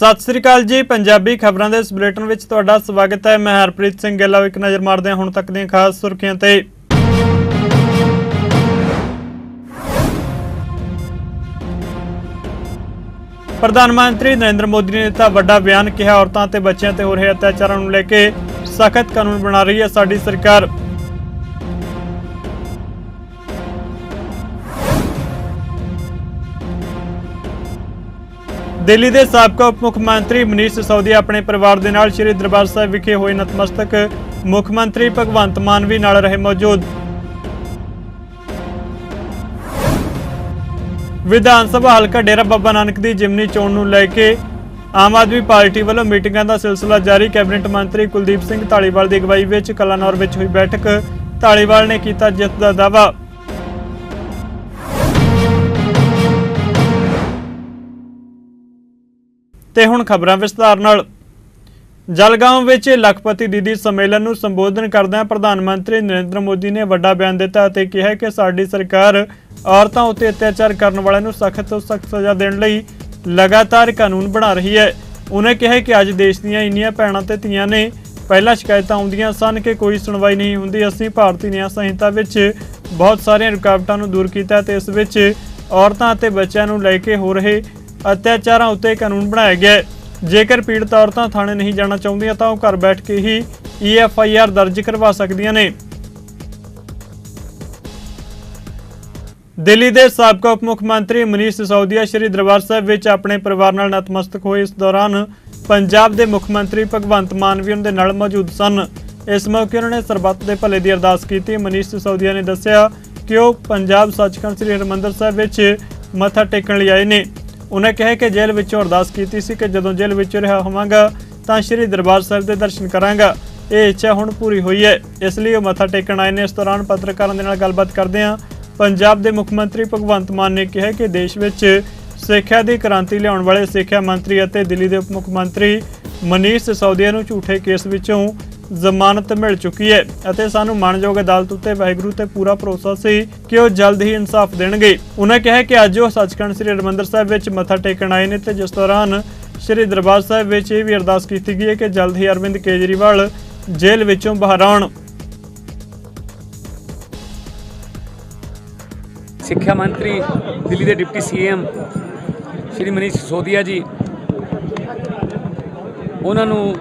ਸਤਿ ਸ੍ਰੀ ਅਕਾਲ ਜੀ, ਪੰਜਾਬੀ ਖਬਰਾਂ ਦੇ ਇਸ ਬੁਲੇਟਿਨ ਵਿੱਚ ਤੁਹਾਡਾ ਸਵਾਗਤ ਹੈ। ਮੈਂ ਹਰਪ੍ਰੀਤ ਸਿੰਘ ਗਿੱਲ ਇੱਕ ਨਜ਼ਰ ਮਾਰਦੇ ਹਾਂ ਹੁਣ ਤੱਕ ਦੀਆਂ ਖਾਸ ਸੁਰਖੀਆਂ ਤੇ। ਪ੍ਰਧਾਨ ਮੰਤਰੀ ਨਰਿੰਦਰ ਮੋਦੀ ਨੇ ਦਿੱਤਾ ਵੱਡਾ ਬਿਆਨ, ਕਿਹਾ ਔਰਤਾਂ ਤੇ ਬੱਚਿਆਂ ਤੇ ਹੋ ਰਹੇ ਅਤਿਆਚਾਰਾਂ ਨੂੰ ਲੈ ਕੇ ਸਖਤ ਕਾਨੂੰਨ ਬਣਾ ਰਹੀ ਹੈ ਸਾਡੀ ਸਰਕਾਰ। ਦਿੱਲੀ ਦੇ ਸਾਬਕਾ ਉਪ ਮੁੱਖ ਮੰਤਰੀ ਮਨੀਸ਼ ਸਿਸੋਦੀਆ ਆਪਣੇ ਪਰਿਵਾਰ ਦੇ ਨਾਲ ਸ੍ਰੀ ਦਰਬਾਰ ਸਾਹਿਬ ਵਿਖੇ ਹੋਏ ਨਤਮਸਤਕ ਮੁੱਖ ਮੰਤਰੀ ਭਗਵੰਤ ਮਾਨ ਵੀ ਨਾਲ ਰਹੇ ਮੌਜੂਦ। ਵਿਧਾਨ ਸਭਾ ਹਲਕਾ ਡੇਰਾ ਬਾਬਾ ਨਾਨਕ ਦੀ ਜਿਮਨੀ ਚੋਣ ਨੂੰ ਲੈ ਕੇ ਆਮ ਆਦਮੀ ਪਾਰਟੀ ਵੱਲੋਂ ਮੀਟਿੰਗਾਂ ਦਾ ਸਿਲਸਿਲਾ ਜਾਰੀ। ਕੈਬਨਿਟ ਮੰਤਰੀ ਕੁਲਦੀਪ ਸਿੰਘ ਢਾਲੀਵਾਲ ਦੀ ਅਗਵਾਈ ਵਿੱਚ ਕਲਾਨੌਰ ਵਿੱਚ ਹੋਈ ਬੈਠਕ। ਢਾਲੀਵਾਲ ਨੇ ਕੀਤਾ ਜਿੱਤ ਦਾ ਦਾਅਵਾ। ਤੇ ਹੁਣ ਖਬਰਾਂ ਵਿਸਤਾਰ ਨਾਲ। ਜਲਗਾਂਵ ਵਿੱਚ ਲਖਪਤੀ ਦੀਦੀ ਸੰਮੇਲਨ ਨੂੰ ਸੰਬੋਧਨ ਕਰਦਿਆਂ ਪ੍ਰਧਾਨ ਮੰਤਰੀ ਨਰਿੰਦਰ ਮੋਦੀ ਨੇ ਵੱਡਾ ਬਿਆਨ ਦਿੱਤਾ ਅਤੇ ਕਿਹਾ ਕਿ ਸਾਡੀ ਸਰਕਾਰ ਔਰਤਾਂ ਉੱਤੇ ਅਤਿਆਚਾਰ ਕਰਨ ਵਾਲਿਆਂ ਨੂੰ ਸਖਤ ਤੋਂ ਸਖਤ ਸਜ਼ਾ ਦੇਣ ਲਈ ਲਗਾਤਾਰ ਕਾਨੂੰਨ ਬਣਾ ਰਹੀ ਹੈ। ਉਹਨੇ ਕਿਹਾ ਕਿ ਅੱਜ ਦੇਸ਼ ਦੀਆਂ ਇੰਨੀਆਂ ਭੈਣਾਂ ਤੇ ਧੀਆਂ ਨੇ, ਪਹਿਲਾਂ ਸ਼ਿਕਾਇਤਾਂ ਆਉਂਦੀਆਂ ਸਨ ਕਿ ਕੋਈ ਸੁਣਵਾਈ ਨਹੀਂ ਹੁੰਦੀ। ਅਸੀਂ ਭਾਰਤੀ ਨਿਆਂ ਸੰਹਿਤਾ ਵਿੱਚ ਬਹੁਤ ਸਾਰੀਆਂ ਰੁਕਾਵਟਾਂ ਨੂੰ ਦੂਰ ਕੀਤਾ ਤੇ ਇਸ ਵਿੱਚ ਔਰਤਾਂ ਅਤੇ ਬੱਚਿਆਂ ਨੂੰ ਲੈ ਕੇ ਹੋ ਰਹੇ ਅਤਿਆਚਾਰਾਂ ਉੱਤੇ ਕਾਨੂੰਨ ਬਣਾਇਆ ਗਿਆ ਹੈ। ਜੇਕਰ ਪੀੜਤ ਔਰਤਾਂ ਥਾਣੇ ਨਹੀਂ ਜਾਣਾ ਚਾਹੁੰਦੀਆਂ ਤਾਂ ਉਹ ਘਰ ਬੈਠ ਕੇ ਹੀ ਈਐਫਆਈਆਰ ਦਰਜ ਕਰਵਾ ਸਕਦੀਆਂ ਨੇ। ਦਿੱਲੀ ਦੇ ਸਾਬਕਾ ਉਪ ਮੁੱਖ ਮੰਤਰੀ ਮਨੀਸ਼ ਸਿਸੋਦੀਆ ਸ਼੍ਰੀ ਦਰਬਾਰ ਸਾਹਿਬ ਵਿੱਚ ਆਪਣੇ ਪਰਿਵਾਰ ਨਾਲ ਨਤਮਸਤਕ ਹੋਏ ਇਸ ਦੌਰਾਨ ਪੰਜਾਬ ਦੇ ਮੁੱਖ ਮੰਤਰੀ ਭਗਵੰਤ ਮਾਨ ਵੀ ਉਹਨਾਂ ਦੇ ਨਾਲ ਮੌਜੂਦ ਸਨ। ਇਸ ਮੌਕੇ ਉਹਨਾਂ ਨੇ ਸਰਬੱਤ ਦੇ ਭਲੇ ਦੀ ਅਰਦਾਸ ਕੀਤੀ। ਮਨੀਸ਼ ਸਿਸੋਦੀਆ ਨੇ ਦੱਸਿਆ ਕਿ ਉਹ ਪੰਜਾਬ ਸੱਚਖੰਡ ਸ੍ਰੀ ਹਰਿਮੰਦਰ ਸਾਹਿਬ ਵਿੱਚ ਮੱਥਾ ਟੇਕਣ ਲਈ ਆਏ ਨੇ। ਉਹਨਾਂ ਕਿਹਾ ਕਿ ਜੇਲ੍ਹ ਵਿੱਚੋਂ ਅਰਦਾਸ ਕੀਤੀ ਸੀ ਕਿ ਜਦੋਂ ਜੇਲ੍ਹ ਵਿੱਚੋਂ ਰਿਹਾ ਹੋਵਾਂਗਾ ਤਾਂ ਸ੍ਰੀ ਦਰਬਾਰ ਸਾਹਿਬ ਦੇ ਦਰਸ਼ਨ ਕਰਾਂਗਾ। ਇਹ ਇੱਛਾ ਹੁਣ ਪੂਰੀ ਹੋਈ ਹੈ। ਇਸ ਲਈ ਉਹ ਮੱਥਾ ਟੇਕਣ ਆਏ ਨੇ। ਇਸ ਦੌਰਾਨ ਪੱਤਰਕਾਰਾਂ ਦੇ ਨਾਲ ਗੱਲਬਾਤ ਕਰਦੇ ਹਾਂ। ਪੰਜਾਬ ਦੇ ਮੁੱਖ ਮੰਤਰੀ ਭਗਵੰਤ ਮਾਨ ਨੇ ਕਿਹਾ ਕਿ ਦੇਸ਼ ਵਿੱਚ ਸਿੱਖਿਆ ਦੀ ਕ੍ਰਾਂਤੀ ਲਿਆਉਣ ਵਾਲੇ ਸਿੱਖਿਆ ਮੰਤਰੀ ਅਤੇ ਦਿੱਲੀ ਦੇ ਉਪ ਮੁੱਖ ਮੰਤਰੀ ਮਨੀਸ਼ ਸਿਸੋਦੀਆ ਨੂੰ ਝੂਠੇ ਕੇਸ ਵਿੱਚੋਂ ਜ਼ਮਾਨਤ ਮਿਲ ਚੁੱਕੀ ਹੈ ਅਤੇ ਸਾਨੂੰ ਮਾਣਯੋਗ ਅਦਾਲਤ ਉੱਤੇ ਵਾਹਿਗੁਰੂ ਤੇ ਪੂਰਾ ਭਰੋਸਾ ਸੀ ਕਿ ਉਹ ਜਲਦ ਹੀ ਇਨਸਾਫ ਦੇਣਗੇ। ਉਹਨਾਂ ਕਿਹਾ ਕਿ ਅੱਜ ਉਹ ਸੱਚਖੰਡ ਸ੍ਰੀ ਹਰਿਮੰਦਰ ਸਾਹਿਬ ਵਿੱਚ ਮੱਥਾ ਟੇਕਣ ਆਏ ਨੇ ਤੇ ਜਿਸ ਦੌਰਾਨ ਸ੍ਰੀ ਦਰਬਾਰ ਸਾਹਿਬ ਵਿੱਚ ਇਹ ਵੀ ਅਰਦਾਸ ਕੀਤੀ ਗਈ ਹੈ ਕਿ ਜਲਦ ਹੀ ਅਰਵਿੰਦ ਕੇਜਰੀਵਾਲ ਜੇਲ੍ਹ ਵਿੱਚੋਂ ਬਾਹਰ ਆਉਣ। ਸਿੱਖਿਆ ਮੰਤਰੀ, ਦਿੱਲੀ ਦੇ ਡਿਪਟੀ ਸੀਐਮ ਸ਼੍ਰੀ ਮਨੀਸ਼ ਸਿਸੋਦੀਆ ਜੀ, ਉਹਨਾਂ ਨੂੰ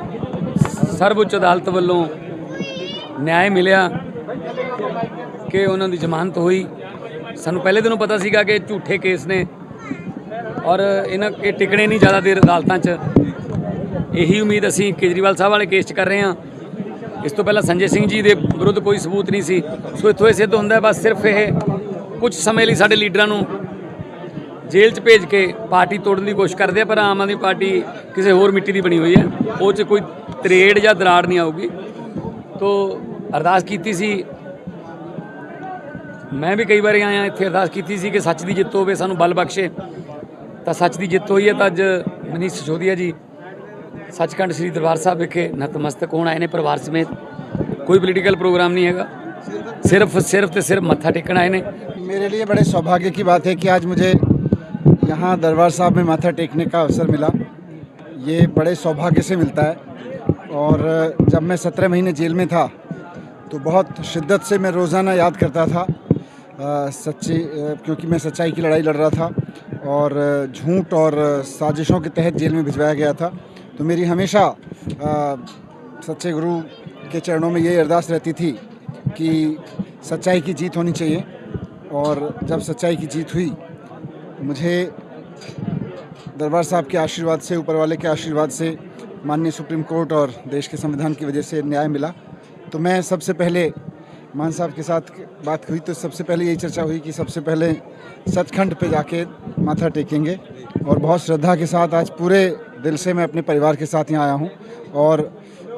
ਸਰਵਉੱਚ ਅਦਾਲਤ ਵੱਲੋਂ ਨਿਆਂ ਮਿਲਿਆ ਕਿ ਉਹਨਾਂ ਦੀ ਜ਼ਮਾਨਤ ਹੋਈ। ਸਾਨੂੰ ਪਹਿਲੇ ਦਿਨੋਂ ਪਤਾ ਸੀਗਾ ਕਿ ਝੂਠੇ ਕੇਸ ਨੇ ਔਰ ਇਹਨਾਂ ਇਹ ਟਿਕਣੇ ਨਹੀਂ ਜ਼ਿਆਦਾ ਦੇਰ ਅਦਾਲਤਾਂ 'ਚ। ਇਹੀ ਉਮੀਦ ਅਸੀਂ ਕੇਜਰੀਵਾਲ ਸਾਹਿਬ ਵਾਲੇ ਕੇਸ 'ਚ ਕਰ ਰਹੇ ਹਾਂ। ਇਸ ਤੋਂ ਪਹਿਲਾਂ ਸੰਜੇ ਸਿੰਘ ਜੀ ਦੇ ਵਿਰੁੱਧ ਕੋਈ ਸਬੂਤ ਨਹੀਂ ਸੀ। ਸੋ ਇੱਥੋਂ ਇਹ ਸਿੱਧ ਹੁੰਦਾ ਬਸ ਸਿਰਫ ਇਹ ਕੁਝ ਸਮੇਂ ਲਈ ਸਾਡੇ ਲੀਡਰਾਂ ਨੂੰ ਜੇਲ੍ਹ 'ਚ ਭੇਜ ਕੇ ਪਾਰਟੀ ਤੋੜਨ ਦੀ ਕੋਸ਼ਿਸ਼ ਕਰਦੇ ਆ, ਪਰ ਆਮ ਆਦਮੀ ਪਾਰਟੀ ਕਿਸੇ ਹੋਰ ਮਿੱਟੀ ਦੀ ਬਣੀ ਹੋਈ ਹੈ। ਉਹ 'ਚ ਕੋਈ ਤਰੇੜ ਜਾਂ ਦਰਾੜ ਨਹੀਂ ਆਊਗੀ ਤੋ ਅਰਦਾਸ ਕੀਤੀ ਸੀ ਮੈਂ ਵੀ ਕਈ ਵਾਰੀ ਆਇਆ ਇੱਥੇ ਅਰਦਾਸ ਕੀਤੀ ਸੀ ਕਿ ਸੱਚ ਦੀ ਜਿੱਤ ਹੋਵੇ ਸਾਨੂੰ ਬਲ ਬਖਸ਼ੇ ਤਾਂ ਸੱਚ ਦੀ ਜਿੱਤ ਹੋਈ ਹੈ ਤਾਂ ਅੱਜ ਮਨੀਸ਼ ਸਿਸੋਦੀਆ ਜੀ ਸੱਚਖੰਡ ਸ੍ਰੀ ਦਰਬਾਰ ਸਾਹਿਬ ਵਿਖੇ ਨਤਮਸਤਕ ਹੋਣ ਆਏ ਨੇ ਪਰਿਵਾਰ ਸਮੇਤ ਕੋਈ ਪੋਲੀਟੀਕਲ ਪ੍ਰੋਗਰਾਮ ਨਹੀਂ ਹੈਗਾ ਸਿਰਫ ਸਿਰਫ ਤੇ ਸਿਰਫ ਮੱਥਾ ਟੇਕਣ ਆਏ ਨੇ मेरे लिए बड़े सौभाग्य की बात है कि आज मुझे यहाँ दरबार साहब में माथा टेकने का अवसर मिला ये बड़े सौभाग्य से मिलता है और जब मैं सत्रह महीने जेल में था तो बहुत शिद्दत से मैं रोज़ाना याद करता था। सच्ची क्योंकि मैं सच्चाई की लड़ाई लड़ रहा था और झूठ और साजिशों के तहत जेल में भिजवाया गया था। तो मेरी हमेशा अ, सच्चे गुरु के चरणों में ये अरदास रहती थी कि सच्चाई की जीत होनी चाहिए। और जब सच्चाई की जीत हुई मुझे दरबार साहब के आशीर्वाद से ऊपर वाले के आशीर्वाद से माननीय सुप्रीम कोर्ट और देश के संविधान की वजह से न्याय मिला। तो मैं सबसे पहले मान साहब के साथ बात हुई तो सबसे पहले यही चर्चा हुई कि सबसे पहले सचखंड पे जाके माथा टेकेंगे और बहुत श्रद्धा के साथ आज पूरे दिल से मैं अपने परिवार के साथ यहाँ आया हूँ और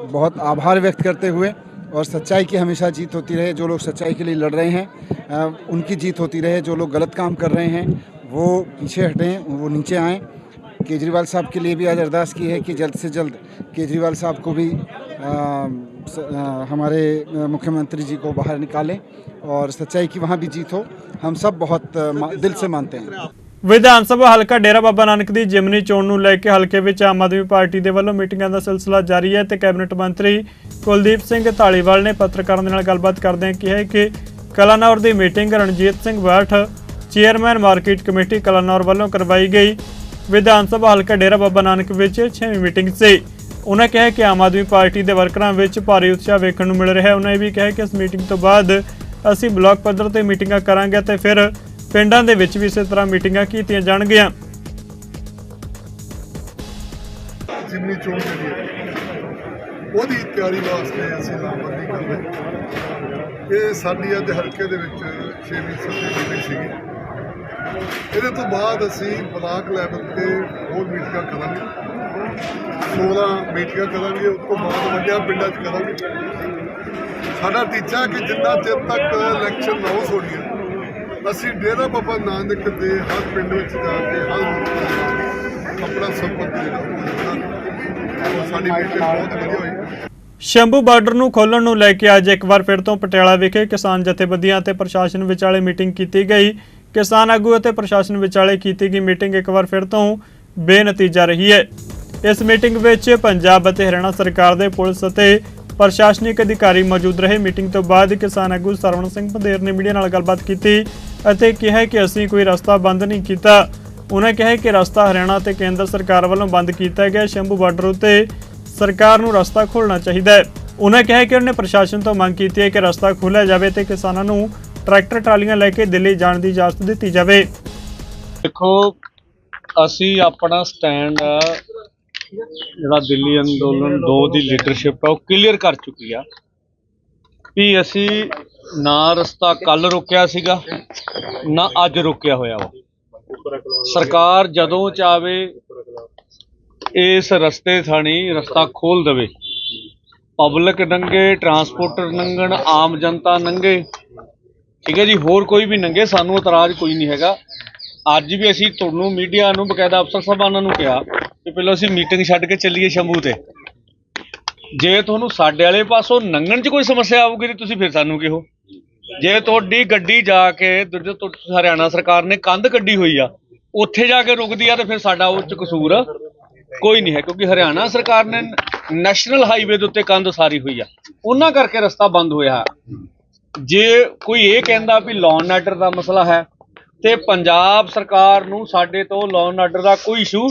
बहुत आभार व्यक्त करते हुए और सच्चाई की हमेशा जीत होती रहे, जो लोग सच्चाई के लिए लड़ रहे हैं उनकी जीत होती रहे, जो लोग गलत काम कर रहे हैं, वो पीछे हटें, वो नीचे आएँ। केजरीवाल साहब के लिए भी आज अरदास की है कि जल्द से जल्द केजरीवाल साहब को भी अ, स- अ, हमारे अ, मुख्यमंत्री जी को बाहर निकालें और सच्चाई की वहाँ भी जीत हो हम सब बहुत अ, मा- दिल से मानते हैं ਵਿਧਾਨ ਸਭਾ ਹਲਕਾ ਡੇਰਾ ਬਾਬਾ ਨਾਨਕ ਦੀ ਜਿਮਨੀ ਚੋਣ ਨੂੰ ਲੈ ਕੇ ਹਲਕੇ ਵਿੱਚ ਆਮ ਆਦਮੀ ਪਾਰਟੀ ਦੇ ਵੱਲੋਂ ਮੀਟਿੰਗਾਂ ਦਾ ਸਿਲਸਿਲਾ ਜਾਰੀ ਹੈ ਤੇ ਕੈਬਨਿਟ ਮੰਤਰੀ ਕੁਲਦੀਪ ਸਿੰਘ ਢਾਲੀਵਾਲ ਨੇ ਪੱਤਰਕਾਰਾਂ ਦੇ ਨਾਲ ਗੱਲਬਾਤ ਕਰਦਿਆਂ ਕਿਹਾ ਹੈ ਕਿ ਕਲਾਨੌਰ ਦੀ meeting Ranjit Singh Bath chairman market committee Kalanaur ਵੱਲੋਂ ਕਰਵਾਈ ਗਈ ਵਿਧਾਨ ਸਭਾ ਹਲਕਾ ਡੇਰਾ ਬਾਬਾ ਨਾਨਕ ਵਿੱਚ 6ਵੀਂ ਮੀਟਿੰਗ ਸੀ। ਉਹਨਾਂ ਕਿਹਾ ਕਿ ਆਮ ਆਦਮੀ ਪਾਰਟੀ ਦੇ ਵਰਕਰਾਂ ਵਿੱਚ ਭਾਰੀ ਉਤਸ਼ਾਹ ਵੇਖਣ ਨੂੰ ਮਿਲ ਰਿਹਾ ਹੈ। ਉਹਨਾਂ ਇਹ ਵੀ ਕਿਹਾ ਕਿ ਇਸ ਮੀਟਿੰਗ ਤੋਂ ਬਾਅਦ ਅਸੀਂ ਬਲਾਕ ਪੱਧਰ ਤੇ ਮੀਟਿੰਗਾਂ ਕਰਾਂਗੇ ਤੇ ਫਿਰ ਪਿੰਡਾਂ ਦੇ ਵਿੱਚ ਵੀ ਇਸੇ ਤਰ੍ਹਾਂ ਮੀਟਿੰਗਾਂ ਕੀਤੀਆਂ ਜਾਣਗੀਆਂ। ਜਿਮਨੀ ਚੋਣ ਜਿਹੜੀ ਹੈ, ਉਹਦੀ ਤਿਆਰੀ ਵਾਸਤੇ ਅਸੀਂ ਲਾਮਬੰਦੀ ਕਰ ਰਹੇ ਇਹ ਸਾਡੀ ਅੱਜ ਹਲਕੇ ਦੇ ਵਿੱਚ 6ਵੀਂ 7ਵੀਂ ਮੀਟਿੰਗ ਸੀਗੀ। ਇਹਦੇ ਤੋਂ ਬਾਅਦ ਅਸੀਂ ਬਲਾਕ ਲੈਵਲ ਤੇ ਹੋਰ ਮੀਟਿੰਗਾਂ ਕਰਾਂਗੇ। 16 ਮੀਟਿੰਗਾਂ ਕਰਾਂਗੇ, ਉਸ ਤੋਂ ਬਾਅਦ ਵੱਡਿਆਂ ਪਿੰਡਾਂ 'ਚ ਕਰਾਂਗੇ। ਸਾਡਾ ਟੀਚਾ ਕਿ ਜਿੰਨਾ ਚਿਰ ਤੱਕ ਇਲੈਕਸ਼ਨ ਨਾ ਹੋ ਹੋਣੀ ਅਸੀਂ ਡੇਰਾ ਬਾਬਾ ਨਾਨਕ ਦੇ ਹਰ ਪਿੰਡ ਵਿੱਚ ਜਾ ਕੇ ਹਰ ਆਪਣਾ ਸੰਪਰਕ ਜਿਹੜਾ ਸਾਡੀ ਮੀਟਿੰਗ ਬਹੁਤ ਵਧੀਆ ਹੋਈ। ਸ਼ੰਭੂ ਬਾਰਡਰ ਨੂੰ ਖੋਲਣ ਨੂੰ ਲੈ ਕੇ ਅੱਜ ਇੱਕ ਵਾਰ ਫਿਰ ਤੋਂ ਪਟਿਆਲਾ ਵਿਖੇ ਕਿਸਾਨ ਜਥੇਬੰਦੀਆਂ ਅਤੇ ਪ੍ਰਸ਼ਾਸਨ ਵਿਚਾਲੇ ਮੀਟਿੰਗ ਕੀਤੀ ਗਈ। ਕਿਸਾਨ ਆਗੂ ਅਤੇ ਪ੍ਰਸ਼ਾਸਨ ਵਿਚਾਲੇ ਕੀਤੀ ਗਈ ਮੀਟਿੰਗ ਇੱਕ ਵਾਰ ਫਿਰ ਤੋਂ ਬੇਨਤੀਜਾ ਰਹੀ ਹੈ। ਇਸ ਮੀਟਿੰਗ ਵਿੱਚ ਪੰਜਾਬ ਅਤੇ ਹਰਿਆਣਾ ਸਰਕਾਰ ਦੇ ਪੁਲਿਸ ਅਤੇ ਪ੍ਰਸ਼ਾਸਨਿਕ ਅਧਿਕਾਰੀ ਮੌਜੂਦ ਰਹੇ। ਮੀਟਿੰਗ ਤੋਂ ਬਾਅਦ ਕਿਸਾਨ ਆਗੂ ਸਰਵਣ ਸਿੰਘ ਪੰਧੇਰ ਨੇ ਮੀਡੀਆ ਨਾਲ ਗੱਲਬਾਤ ਕੀਤੀ ਅਤੇ ਕਿਹਾ ਕਿ ਅਸੀਂ ਕੋਈ ਰਸਤਾ ਬੰਦ ਨਹੀਂ ਕੀਤਾ। ਉਹਨਾਂ ਕਿਹਾ ਕਿ ਰਸਤਾ ਹਰਿਆਣਾ ਅਤੇ ਕੇਂਦਰ ਸਰਕਾਰ ਵੱਲੋਂ ਬੰਦ ਕੀਤਾ ਗਿਆ। ਸ਼ੰਭੂ ਬਾਰਡਰ ਉੱਤੇ ਸਰਕਾਰ ਨੂੰ ਰਸਤਾ ਖੋਲ੍ਹਣਾ ਚਾਹੀਦਾ ਹੈ। ਉਹਨਾਂ ਕਿਹਾ ਕਿ ਉਹਨੇ ਪ੍ਰਸ਼ਾਸਨ ਤੋਂ ਮੰਗ ਕੀਤੀ ਹੈ ਕਿ ਰਸਤਾ ਖੋਲ੍ਹਿਆ ਜਾਵੇ ਤੇ ਕਿਸਾਨਾਂ ਨੂੰ ਟਰੈਕਟਰ ਟਰਾਲੀਆਂ ਲੈ ਕੇ ਦਿੱਲੀ ਜਾਣ ਦੀ ਇਜਾਜ਼ਤ ਦਿੱਤੀ ਜਾਵੇ। ਦੇਖੋ, ਅਸੀਂ ਆਪਣਾ ਸਟੈਂਡ ਜਿਹੜਾ ਦਿੱਲੀ ਅੰਦੋਲਨ 2 ਦੀ ਲੀਡਰਸ਼ਿਪ ਹੈ ਉਹ ਕਲੀਅਰ ਕਰ ਚੁੱਕੀ ਆ ਵੀ ਅਸੀਂ ਨਾ ਰਸਤਾ ਕੱਲ ਰੋਕਿਆ ਸੀਗਾ, ਨਾ ਅੱਜ ਰੋਕਿਆ ਹੋਇਆ ਵਾ। ਸਰਕਾਰ ਜਦੋਂ ਚਾਵੇ, ਇਸ ਰਸਤੇ ਥਾਣੀ ਰਸਤਾ ਖੋਲ ਦੇਵੇ। ਪਬਲਿਕ ਨੰਗੇ ਟਰਾਂਸਪੋਰਟਰ ਨੰਗਣ, ਆਮ ਜਨਤਾ ਨੰਗੇ। ਠੀਕ ਹੈ ਜੀ, ਹੋਰ ਕੋਈ ਵੀ ਨੰਗੇ, ਸਾਨੂੰ ਇਤਰਾਜ਼ ਕੋਈ ਨਹੀਂ ਹੈਗਾ। ਅੱਜ ਵੀ ਅਸੀਂ ਤੁਹਾਨੂੰ ਮੀਡੀਆ ਨੂੰ, ਬਕਾਇਦਾ ਅਫਸਰ ਸਾਹਿਬਾਨਾਂ ਨੂੰ ਕਿਹਾ ਕਿ ਪਹਿਲਾਂ ਅਸੀਂ ਮੀਟਿੰਗ ਛੱਡ ਕੇ ਚੱਲੀਏ ਸ਼ੰਭੂ ਤੇ। ਜੇ ਤੁਹਾਨੂੰ ਸਾਡੇ ਵਾਲੇ ਪਾਸੋਂ ਨੰਗਣ 'ਚ ਕੋਈ ਸਮੱਸਿਆ ਆਊਗੀ ਤੇ ਤੁਸੀਂ ਫਿਰ ਸਾਨੂੰ ਕਿਹੋ। ਜੇ ਤੁਹਾਡੀ ਗੱਡੀ ਜਾ ਕੇ, ਦੂਜੇ ਹਰਿਆਣਾ ਸਰਕਾਰ ਨੇ ਕੰਧ ਕੱਢੀ ਹੋਈ ਆ, ਉੱਥੇ ਜਾ ਕੇ ਰੁਕਦੀ ਆ ਤੇ ਫਿਰ ਸਾਡਾ ਉਹ 'ਚ ਕਸੂਰ ਕੋਈ ਨਹੀਂ ਹੈ, ਕਿਉਂਕਿ ਹਰਿਆਣਾ ਸਰਕਾਰ ਨੇ ਨੈਸ਼ਨਲ ਹਾਈਵੇ ਦੇ ਉੱਤੇ ਕੰਧ ਸਾਰੀ ਹੋਈ ਆ। ਉਹਨਾਂ ਕਰਕੇ ਰਸਤਾ ਬੰਦ ਹੋਇਆ। ਜੇ ਕੋਈ ਇਹ ਕਹਿੰਦਾ ਵੀ ਲਾਅ ਐਂਡ ਆਰਡਰ ਦਾ ਮਸਲਾ ਹੈ, ਤੇ ਪੰਜਾਬ ਸਰਕਾਰ ਨੂੰ ਸਾਡੇ ਤੋਂ ਲਾਅ ਐਂਡ ਆਰਡਰ ਦਾ ਕੋਈ ਇਸ਼ੂ